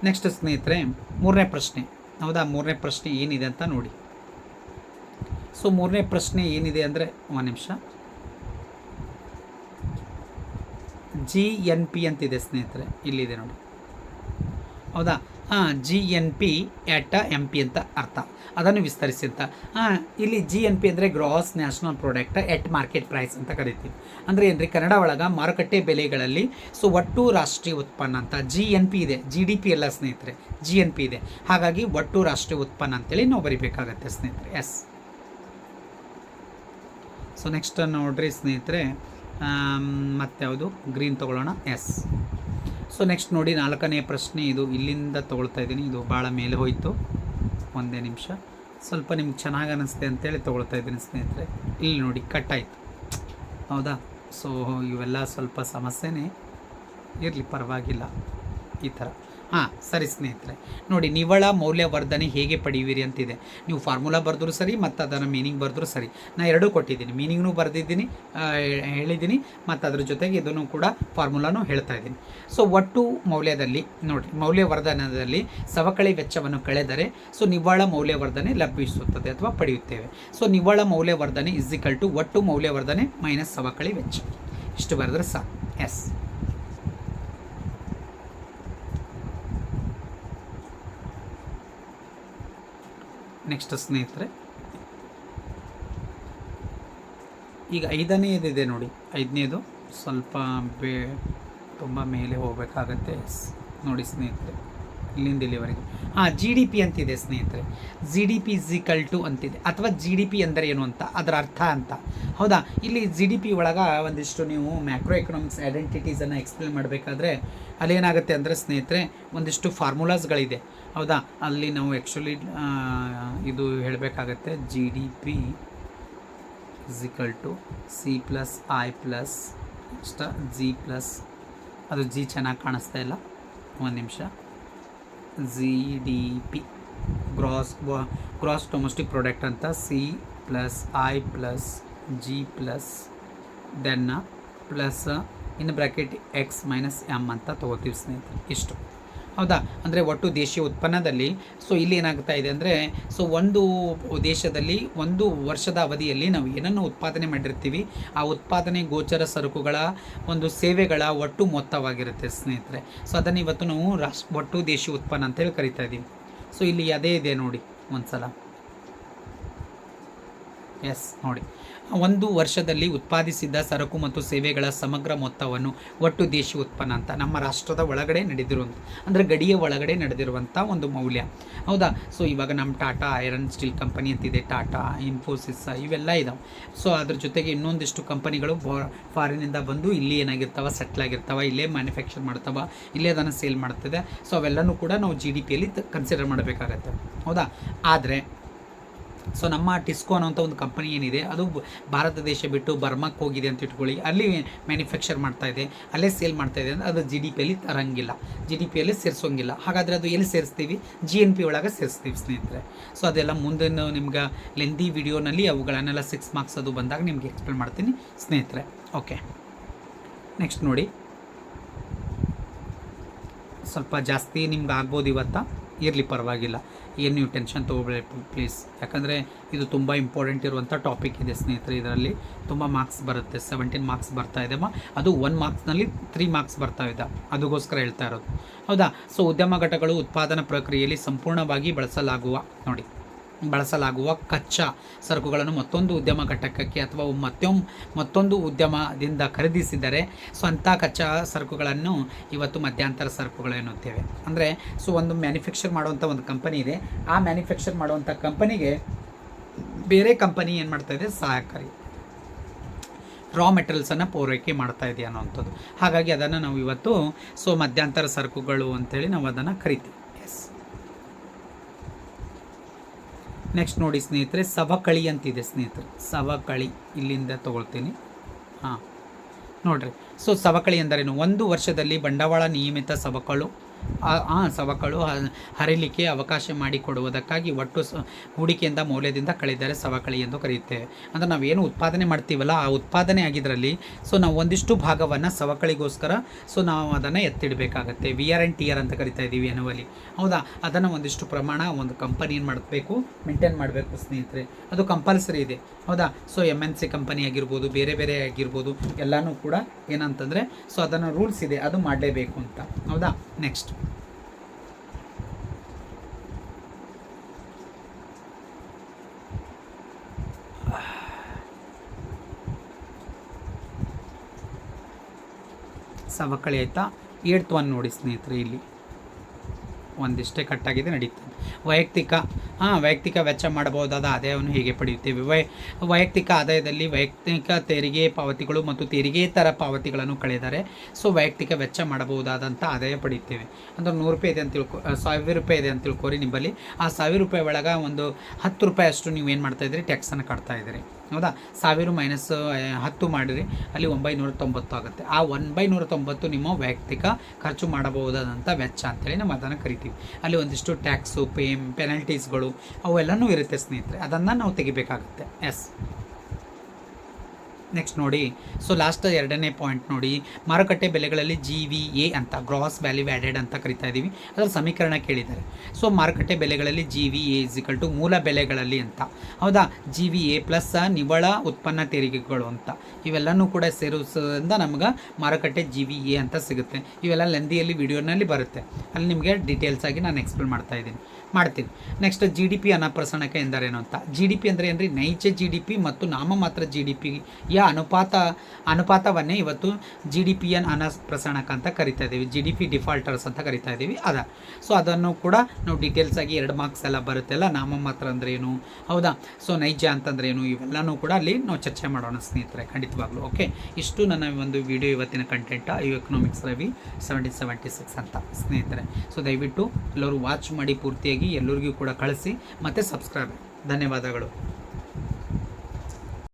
ನೆಕ್ಸ್ಟ್ ಸ್ನೇಹಿತರೆ, ಮೂರನೇ ಪ್ರಶ್ನೆ. ಹೌದಾ? ಮೂರನೇ ಪ್ರಶ್ನೆ ಏನಿದೆ ಅಂತ ನೋಡಿ. ಸೊ ಮೂರನೇ ಪ್ರಶ್ನೆ ಏನಿದೆ ಅಂದರೆ, ಒಂದು ನಿಮಿಷ. ಜಿ ಎನ್ ಪಿ ಅಂತಿದೆ ಸ್ನೇಹಿತರೆ, ಇಲ್ಲಿದೆ ನೋಡಿ. ಹೌದಾ? G N P at M P ಅಂತ ಅರ್ಥ. ಅದನ್ನು ವಿಸ್ತರಿಸಿ ಅಂತ. ಇಲ್ಲಿ ಜಿ ಎನ್ ಪಿ ಅಂದರೆ gross national product at market price ಅಂತ ಕರಿತೀವಿ. ಅಂದರೆ ಏನ್ರಿ? ಕನ್ನಡ ಒಳಗೆ ಮಾರುಕಟ್ಟೆ ಬೆಲೆಗಳಲ್ಲಿ ಸೊ ಒಟ್ಟು ರಾಷ್ಟ್ರೀಯ ಉತ್ಪನ್ನ ಅಂತ ಜಿ ಎನ್ ಪಿ ಇದೆ. ಜಿ ಡಿ ಪಿ ಎಲ್ಲ ಸ್ನೇಹಿತರೆ ಜಿ ಎನ್ ಪಿ ಇದೆ. ಹಾಗಾಗಿ ಒಟ್ಟು ರಾಷ್ಟ್ರೀಯ ಉತ್ಪನ್ನ ಅಂತೇಳಿ ನಾವು ಬರಿಬೇಕಾಗತ್ತೆ ಸ್ನೇಹಿತರೆ. ಎಸ್ ಸೊ ನೆಕ್ಸ್ಟ್ ನೋಡ್ರಿ ಸ್ನೇಹಿತರೆ. ಮತ್ತೆ ಯಾವುದು ಗ್ರೀನ್ ತೊಗೊಳ್ಳೋಣ. ಎಸ್ ಸೊ ನೆಕ್ಸ್ಟ್ ನೋಡಿ, ನಾಲ್ಕನೇ ಪ್ರಶ್ನೆ ಇದು. ಇಲ್ಲಿಂದ ತೊಗೊಳ್ತಾ ಇದ್ದೀನಿ. ಇದು ಭಾಳ ಮೇಲೆ ಹೋಯಿತು. ಒಂದೇ ನಿಮಿಷ. ಸ್ವಲ್ಪ ನಿಮ್ಗೆ ಚೆನ್ನಾಗಿ ಅನ್ನಿಸ್ತೆ ಅಂತೇಳಿ ತೊಗೊಳ್ತಾ ಇದ್ದೀನಿ, ಸ್ನೇಹಿತರೆ. ಇಲ್ಲಿ ನೋಡಿ ಕಟ್ ಆಯಿತು ಹೌದಾ? ಸೊ ಇವೆಲ್ಲ ಸ್ವಲ್ಪ ಸಮಸ್ಯೆನೇ. ಇರಲಿ, ಪರವಾಗಿಲ್ಲ. ಈ ಥರ. ಹಾಂ, ಸರಿ ಸ್ನೇಹಿತರೆ. ನೋಡಿ, ನಿವ್ವಳ ಮೌಲ್ಯವರ್ಧನೆ ಹೇಗೆ ಪಡೆಯುವಿರಿ ಅಂತಿದೆ. ನೀವು ಫಾರ್ಮುಲಾ ಬರೆದ್ರು ಸರಿ, ಮತ್ತು ಅದರ ಮೀನಿಂಗ್ ಬರೆದ್ರು ಸರಿ. ನಾನು ಎರಡೂ ಕೊಟ್ಟಿದ್ದೀನಿ. ಮೀನಿಂಗ್ನೂ ಬರೆದಿದ್ದೀನಿ ಹೇಳಿದ್ದೀನಿ, ಮತ್ತು ಅದ್ರ ಜೊತೆಗೆ ಇದನ್ನು ಕೂಡ ಫಾರ್ಮುಲಾನು ಹೇಳ್ತಾ ಇದ್ದೀನಿ. ಸೊ ಒಟ್ಟು ಮೌಲ್ಯದಲ್ಲಿ, ನೋಡಿ, ಮೌಲ್ಯವರ್ಧನದಲ್ಲಿ ಸವಕಳಿ ವೆಚ್ಚವನ್ನು ಕಳೆದರೆ ಸೊ ನಿವ್ವಳ ಮೌಲ್ಯವರ್ಧನೆ ಲಭಿಸುತ್ತದೆ ಅಥವಾ ಪಡೆಯುತ್ತೇವೆ. ಸೊ ನಿವ್ವಳ ಮೌಲ್ಯವರ್ಧನೆ ಇಸ್ ಟು ಒಟ್ಟು ಮೌಲ್ಯವರ್ಧನೆ ಮೈನಸ್ ಸವಕಳಿ ವೆಚ್ಚ. ಇಷ್ಟು ಬರೆದ್ರೆ ಸಾ ಎಸ್ ನೆಕ್ಸ್ಟ್ ಸ್ನೇಹಿತರೆ. ಈಗ ಐದನೇದಿದೆ ನೋಡಿ. ಐದನೇದು ಸ್ವಲ್ಪ ಬೇ ತುಂಬ ಮೇಲೆ ಹೋಗಬೇಕಾಗತ್ತೆ. ನೋಡಿ ಸ್ನೇಹಿತರೆ, ಇಲ್ಲಿಂದ ಇಲ್ಲಿವರೆಗೆ. ಹಾಂ ಜಿ ಡಿ ಪಿ ಅಂತಿದೆ ಸ್ನೇಹಿತರೆ. G D P is equal to ಅಂತಿದೆ. ಅಥವಾ ಜಿ ಡಿ ಪಿ ಅಂದರೆ ಏನು ಅಂತ, ಅದರ ಅರ್ಥ ಅಂತ. ಹೌದಾ? ಇಲ್ಲಿ ಜಿ ಡಿ ಪಿ ಒಳಗೆ ಒಂದಿಷ್ಟು ನೀವು ಮ್ಯಾಕ್ರೋ ಎಕನಾಮಿಕ್ಸ್ ಐಡೆಂಟಿಟೀಸನ್ನು ಎಕ್ಸ್ಪ್ಲೇನ್ ಮಾಡಬೇಕಾದ್ರೆ ಅಲ್ಲೇನಾಗುತ್ತೆ ಅಂದರೆ ಸ್ನೇಹಿತರೆ, ಒಂದಿಷ್ಟು ಫಾರ್ಮುಲಾಸ್ಗಳಿದೆ ಹೌದಾ? ಅಲ್ಲಿ ನಾವು ಆ್ಯಕ್ಚುಲಿ ಇದು ಹೇಳಬೇಕಾಗತ್ತೆ G D P is equal to C plus I plus next G plus ಅದು ಜಿ ಚೆನ್ನಾಗಿ ಕಾಣಿಸ್ತಾ ಇಲ್ಲ. ಒಂದು ನಿಮಿಷ. G D P gross gross domestic product ಅಂತ C plus I plus G plus then plus in bracket X minus M ಅಂತ ತೊಗೋತೀವಿ ಸ್ನೇಹಿತರೆ. ಇಷ್ಟು. ಹೌದಾ? ಅಂದರೆ ಒಟ್ಟು ದೇಶೀಯ ಉತ್ಪನ್ನದಲ್ಲಿ. ಸೊ ಇಲ್ಲಿ ಏನಾಗ್ತಾ ಇದೆ ಅಂದರೆ ಸೊ ಒಂದು ದೇಶದಲ್ಲಿ ಒಂದು ವರ್ಷದ ಅವಧಿಯಲ್ಲಿ ನಾವು ಏನನ್ನು ಉತ್ಪಾದನೆ ಮಾಡಿರ್ತೀವಿ? ಆ ಉತ್ಪಾದನೆ ಗೋಚರ ಸರಕುಗಳ ಒಂದು ಸೇವೆಗಳ ಒಟ್ಟು ಮೊತ್ತವಾಗಿರುತ್ತೆ ಸ್ನೇಹಿತರೆ. ಸೊ ಅದನ್ನು ಇವತ್ತು ನಾವು ರಾಷ್ಟ್ರ, ಒಟ್ಟು ದೇಶೀಯ ಉತ್ಪನ್ನ ಅಂತೇಳಿ ಕರಿತಾ ಇದ್ದೀವಿ ಸೊ ಇಲ್ಲಿ ಅದೇ ಇದೆ ನೋಡಿ ಒಂದು ಸಲ ಎಸ್, ನೋಡಿ. ಒಂದು ವರ್ಷದಲ್ಲಿ ಉತ್ಪಾದಿಸಿದ ಸರಕು ಮತ್ತು ಸೇವೆಗಳ ಸಮಗ್ರ ಮೊತ್ತವನ್ನು ಒಟ್ಟು ದೇಶೀಯ ಉತ್ಪನ್ನ ಅಂತ, ನಮ್ಮ ರಾಷ್ಟ್ರದ ಒಳಗಡೆ ನಡೆದಿರುವಂಥ ಅಂದರೆ ಗಡಿಯ ಒಳಗಡೆ ನಡೆದಿರುವಂಥ ಒಂದು ಮೌಲ್ಯ. ಹೌದಾ? ಸೊ ಇವಾಗ ನಮ್ಮ ಟಾಟಾ ಐರನ್ ಸ್ಟೀಲ್ ಕಂಪನಿ ಅಂತಿದೆ, ಟಾಟಾ, ಇನ್ಫೋಸಿಸ್, ಇವೆಲ್ಲ ಇದಾವೆ. ಸೊ ಅದ್ರ ಜೊತೆಗೆ ಇನ್ನೊಂದಿಷ್ಟು ಕಂಪನಿಗಳು ಫಾರಿನಿಂದ ಬಂದು ಇಲ್ಲಿ ಏನಾಗಿರ್ತಾವ, ಸೆಟ್ಲ್ ಆಗಿರ್ತಾವೆ, ಇಲ್ಲೇ ಮ್ಯಾನುಫ್ಯಾಕ್ಚರ್ ಮಾಡ್ತಾವ, ಇಲ್ಲೇ ಅದನ್ನು ಸೇಲ್ ಮಾಡ್ತದೆ. ಸೊ ಅವೆಲ್ಲನೂ ಕೂಡ ನಾವು ಜಿ ಡಿ ಪಿಯಲ್ಲಿ ಕನ್ಸಿಡರ್ ಮಾಡಬೇಕಾಗತ್ತೆ. ಹೌದಾ? ಆದರೆ ಸೊ ನಮ್ಮ ಟಿಸ್ಕೋ ಅನ್ನೋಂಥ ಒಂದು ಕಂಪನಿ ಏನಿದೆ, ಅದು ಭಾರತ ದೇಶ ಬಿಟ್ಟು ಬರ್ಮಾಕ್ಕೆ ಹೋಗಿದೆ ಅಂತ ಇಟ್ಕೊಳ್ಳಿ. ಅಲ್ಲಿ ಮ್ಯಾನುಫ್ಯಾಕ್ಚರ್ ಮಾಡ್ತಾ ಇದೆ, ಅಲ್ಲೇ ಸೇಲ್ ಮಾಡ್ತಾ ಇದೆ ಅಂದರೆ ಅದು ಜಿ ಡಿ ಪಿಯಲ್ಲಿ ತರಂಗಿಲ್ಲ. ಜಿ ಡಿ ಪಿಯಲ್ಲಿ ಸೇರಿಸೋಂಗಿಲ್ಲ. ಹಾಗಾದರೆ ಅದು ಎಲ್ಲಿ ಸೇರಿಸ್ತೀವಿ? ಜಿ ಎನ್ ಪಿ ಒಳಗೆ ಸೇರಿಸ್ತೀವಿ ಸ್ನೇಹಿತರೆ. ಸೊ ಅದೆಲ್ಲ ಮುಂದೆ ನಿಮ್ಗೆ ಲೆಂದಿ ವಿಡಿಯೋನಲ್ಲಿ ಅವುಗಳನ್ನೆಲ್ಲ ಸಿಕ್ಸ್ ಮಾರ್ಕ್ಸ್ ಅದು ಬಂದಾಗ ನಿಮಗೆ ಎಕ್ಸ್ಪ್ಲೇನ್ ಮಾಡ್ತೀನಿ ಸ್ನೇಹಿತರೆ. ಓಕೆ ನೆಕ್ಸ್ಟ್ ನೋಡಿ. ಸ್ವಲ್ಪ ಜಾಸ್ತಿ ನಿಮ್ಗೆ ಆಗ್ಬೋದು ಇವತ್ತ? ಇರಲಿ ಪರವಾಗಿಲ್ಲ. ಏನು ನೀವು ಟೆನ್ಷನ್ ತೊಗೋಬೇಡಿ ಪ್ಲೀಸ್ ಯಾಕಂದರೆ ಇದು ತುಂಬ ಇಂಪಾರ್ಟೆಂಟ್ ಇರುವಂಥ ಟಾಪಿಕ್ ಇದೆ ಸ್ನೇಹಿತರೆ ಇದರಲ್ಲಿ. ತುಂಬ ಮಾರ್ಕ್ಸ್ ಬರುತ್ತೆ ಸೆವೆಂಟೀನ್ ಮಾರ್ಕ್ಸ್ ಬರ್ತಾ ಇದೆ. ಮಾ, ಅದು ಒನ್ ಮಾರ್ಕ್ಸ್ನಲ್ಲಿ ತ್ರೀ ಮಾರ್ಕ್ಸ್ ಬರ್ತಾ ಇದೆ. ಅದಕ್ಕೋಸ್ಕರ ಹೇಳ್ತಾ ಇರೋದು. ಹೌದಾ? ಸೊ ಉದ್ಯಮ ಘಟಕಗಳು ಉತ್ಪಾದನಾ ಪ್ರಕ್ರಿಯೆಯಲ್ಲಿ ಸಂಪೂರ್ಣವಾಗಿ ಬಳಸಲಾಗುವ, ನೋಡಿ. ಬಳಸಲಾಗುವ ಕಚ್ಚಾ ಸರಕುಗಳನ್ನು ಮತ್ತೊಂದು ಉದ್ಯಮ ಘಟಕಕ್ಕೆ ಅಥವಾ ಮತ್ತೊಮ್ಮೆ ಮತ್ತೊಂದು ಉದ್ಯಮದಿಂದ ಖರೀದಿಸಿದರೆ ಸೊ ಅಂಥ ಕಚ್ಚಾ ಸರಕುಗಳನ್ನು ಇವತ್ತು ಮಧ್ಯಂತರ ಸರಕುಗಳು ಎನ್ನುತ್ತೇವೆ. ಅಂದರೆ, ಸೊ ಒಂದು ಮ್ಯಾನುಫ್ಯಾಕ್ಚರ್ ಮಾಡುವಂಥ ಒಂದು ಕಂಪನಿ ಇದೆ. ಆ ಮ್ಯಾನುಫ್ಯಾಕ್ಚರ್ ಮಾಡುವಂಥ ಕಂಪನಿಗೆ ಬೇರೆ ಕಂಪನಿ ಏನು ಮಾಡ್ತಾ ಇದೆ? ಸಹಕಾರಿ. ರಾ ಮೆಟೀರಿಯಲ್ಸನ್ನು ಪೂರೈಕೆ ಮಾಡ್ತಾ ಇದೆ ಅನ್ನೋವಂಥದ್ದು. ಹಾಗಾಗಿ ಅದನ್ನು ನಾವು ಇವತ್ತು, ಸೊ ಮಧ್ಯಂತರ ಸರಕುಗಳು ಅಂತೇಳಿ ನಾವು ಅದನ್ನು ಕರಿತೀವಿ. ಎಸ್ ನೆಕ್ಸ್ಟ್ ನೋಡಿ ಸ್ನೇಹಿತರೆ, ಸವಕಳಿ ಅಂತಿದೆ ಸ್ನೇಹಿತರೆ. ಸವಕಳಿ ಇಲ್ಲಿಂದ ತಗೊಳ್ತೀನಿ. ಹಾಂ, ನೋಡಿರಿ. ಸೊ ಸವಕಳಿ ಎಂದರೇನು ಒಂದು ವರ್ಷದಲ್ಲಿ ಬಂಡವಾಳ ನಿಯಮಿತ ಸವಕಳು ಆ- ಸವಕಳು ಹರಿಲಿಕ್ಕೆ ಅವಕಾಶ ಮಾಡಿಕೊಡುವುದಕ್ಕಾಗಿ ಒಟ್ಟು ಸ, ಹೂಡಿಕೆಯಿಂದ ಮೌಲ್ಯದಿಂದ ಕಳೆದರೆ ಸವಕಳಿ ಎಂದು ಕರೆಯುತ್ತೇವೆ ಅಂದರೆ ನಾವೇನು ಉತ್ಪಾದನೆ ಮಾಡ್ತೀವಲ್ಲ, ಆ ಉತ್ಪಾದನೆ ಆಗಿದ್ರಲ್ಲಿ ಸೊ ನಾವು ಒಂದಿಷ್ಟು ಭಾಗವನ್ನು ಸವಕಳಿಗೋಸ್ಕರ ಸೊ ನಾವು ಅದನ್ನು ಎತ್ತಿಡಬೇಕಾಗತ್ತೆ. V R and T R ಅಂತ ಕರಿತಾ ಇದ್ದೀವಿ ಎನ್ನುವಲ್ಲಿ ಹೌದಾ? ಅದನ್ನು ಒಂದಿಷ್ಟು ಪ್ರಮಾಣ ಒಂದು ಕಂಪನಿ ಏನು ಮಾಡಬೇಕು? ಮೇಂಟೈನ್ ಮಾಡಬೇಕು ಸ್ನೇಹಿತರೆ. ಅದು ಕಂಪಲ್ಸರಿ ಇದೆ. ಹೌದಾ? So M N C company ಆಗಿರ್ಬೋದು, ಬೇರೆ ಬೇರೆ ಆಗಿರ್ಬೋದು, ಎಲ್ಲನೂ ಕೂಡ ಏನಂತಂದರೆ ಸೊ ಅದನ್ನು ರೂಲ್ಸ್ ಇದೆ, ಅದು ಮಾಡಲೇಬೇಕು ಅಂತ. ಹೌದಾ? ನೆಕ್ಸ್ಟ್ ಸವಕಳಿ ಆಯ್ತಾ? ಏಡ್ತ್ ಒನ್ ನೋಡಿ ಸ್ನೇಹಿತರೆ ಇಲ್ಲಿ. ಒಂದಿಷ್ಟೇ ಕಟ್ಟಾಗಿದೆ ನಡೀತದೆ ವೈಯಕ್ತಿಕ, ಹಾಂ, ವೈಯಕ್ತಿಕ ವೆಚ್ಚ ಮಾಡಬಹುದಾದ ಆದಾಯವನ್ನು ಹೇಗೆ ಪಡೆಯುತ್ತೇವೆ. ವೈ, ವೈಯಕ್ತಿಕ ಆದಾಯದಲ್ಲಿ ವೈಯಕ್ತಿಕ ತೆರಿಗೆ ಪಾವತಿಗಳು ಮತ್ತು ತೆರಿಗೆತರ ಪಾವತಿಗಳನ್ನು ಕಳೆದರೆ, ಸೊ ವೈಯಕ್ತಿಕ ವೆಚ್ಚ ಮಾಡಬಹುದಾದಂಥ ಆದಾಯ ಪಡೆಯುತ್ತೇವೆ. ಅಂದರೆ ನೂರು ರೂಪಾಯಿ ಇದೆ ಅಂತ ತಿಳ್ಕೊ ಸಾವಿರ ರೂಪಾಯಿ ಇದೆ ಅಂತ ತಿಳ್ಕೊರಿ ನಿಮ್ಮಲ್ಲಿ ಆ ಸಾವಿರ ರೂಪಾಯಿ ಒಳಗೆ ಒಂದು ಹತ್ತು ರೂಪಾಯಿ ಅಷ್ಟು ನೀವು ಏನು ಮಾಡ್ತಾ ಇದ್ದೀರಿ? ಟ್ಯಾಕ್ಸನ್ನು ಕಟ್ತಾ ಇದ್ದೀರಿ. ಹೌದಾ? ಸಾವಿರ ಮೈನಸ್ ಹತ್ತು ಮಾಡಿರಿ, ಅಲ್ಲಿ ಒಂಬೈನೂರ ತೊಂಬತ್ತು ಆಗುತ್ತೆ. ಆ ಒಂಬೈನೂರ ತೊಂಬತ್ತು ನಿಮ್ಮ ವೈಯಕ್ತಿಕ ಖರ್ಚು ಮಾಡಬಹುದಾದಂಥ ವೆಚ್ಚ ಅಂತೇಳಿ ನಾವು ಅದನ್ನು ಕರಿತೀವಿ. ಅಲ್ಲಿ ಒಂದಿಷ್ಟು ಟ್ಯಾಕ್ಸು ಪೇಮ್ ಪೆನಲ್ಟೀಸ್ಗಳು ಅವೆಲ್ಲನೂ ಇರುತ್ತೆ ಸ್ನೇಹಿತರೆ. ಅದನ್ನು ನಾವು ತೆಗಿಬೇಕಾಗುತ್ತೆ. ಎಸ್ ನೆಕ್ಸ್ಟ್ ನೋಡಿ. ಸೊ ಲಾಸ್ಟ್ ಎರಡನೇ ಪಾಯಿಂಟ್ ನೋಡಿ. ಮಾರುಕಟ್ಟೆ ಬೆಲೆಗಳಲ್ಲಿ ಜಿ ವಿ ಎ ಅಂತ ಗ್ರಾಸ್ ವ್ಯಾಲ್ಯೂ ಆ್ಯಡೆಡ್ ಅಂತ ಕರಿತಾ ಇದ್ದೀವಿ ಅದರ ಸಮೀಕರಣ ಕೇಳಿದ್ದಾರೆ. ಸೊ ಮಾರುಕಟ್ಟೆ ಬೆಲೆಗಳಲ್ಲಿ G V A is equal to ಮೂಲ ಬೆಲೆಗಳಲ್ಲಿ ಅಂತ. ಹೌದಾ? ಜಿ ವಿ ಎ ಪ್ಲಸ್ ನಿವ್ವಳ ಉತ್ಪನ್ನ ತೆರಿಗೆಗಳು ಅಂತ. ಇವೆಲ್ಲನೂ ಕೂಡ ಸೇರಿಸೋದ್ರಿಂದ ನಮ್ಗೆ ಮಾರುಕಟ್ಟೆ ಜಿ ವಿ ಎ ಅಂತ ಸಿಗುತ್ತೆ. ಇವೆಲ್ಲ ಲೆಂದಿಯಲ್ಲಿ ವಿಡಿಯೋನಲ್ಲಿ ಬರುತ್ತೆ. ಅಲ್ಲಿ ನಿಮಗೆ ಡೀಟೇಲ್ಸ್ ಆಗಿ ನಾನು ಎಕ್ಸ್ಪ್ಲೇನ್ ಮಾಡ್ತಾ ಇದ್ದೀನಿ. ಮಾಡ್ತೀನಿ. ನೆಕ್ಸ್ಟ್ ಜಿ ಡಿ ಪಿ ಅನಪ್ರಸರಣಕ್ಕೆ ಎಂದರೇನು ಅಂತ? ಜಿ ಡಿ ಪಿ ಅಂದರೆ ಏನ್ರಿ? ನೈಜ ಜಿ ಡಿ ಪಿ ಮತ್ತು ನಾಮಮಾತ್ರ ಜಿ ಡಿ ಪಿಯ ಅನುಪಾತ ಅನುಪಾತವನ್ನೇ ಇವತ್ತು ಜಿ ಡಿ ಪಿ ಎನ್ ಅನಪ್ರಸರಣಕ ಅಂತ ಕರಿತಾ ಇದ್ದೀವಿ ಜಿ ಡಿ ಪಿ ಡಿಫಾಲ್ಟರ್ಸ್ ಅಂತ ಕರಿತಾ ಇದ್ದೀವಿ ಅದ. ಸೊ ಅದನ್ನು ಕೂಡ ನಾವು ಡೀಟೇಲ್ಸ್ ಆಗಿ ಎರಡು ಮಾರ್ಕ್ಸ್ ಎಲ್ಲ ಬರುತ್ತೆಲ್ಲ ನಾಮಮಾತ್ರ ಅಂದರೆ ಏನು? ಹೌದಾ? ಸೊ ನೈಜ ಅಂತಂದ್ರೆ ಏನು? ಇವೆಲ್ಲನೂ ಕೂಡ ಅಲ್ಲಿ ನಾವು ಚರ್ಚೆ ಮಾಡೋಣ ಸ್ನೇಹಿತರೆ, ಖಂಡಿತವಾಗ್ಲೂ. ಓಕೆ ಇಷ್ಟು ನನ್ನ ಒಂದು ವಿಡಿಯೋ ಇವತ್ತಿನ content I economics Ravi seventeen seventy six ಅಂತ ಸ್ನೇಹಿತರೆ. ಸೊ ದಯವಿಟ್ಟು ಎಲ್ಲರೂ ವಾಚ್ ಮಾಡಿ ಪೂರ್ತಿಯಾಗಿ, ಎಲ್ಲರಿಗೂ ಕೂಡ ಕಳಿಸಿ, ಮತ್ತು ಸಬ್ಸ್ಕ್ರೈಬ್ ಧನ್ಯವಾದಗಳು.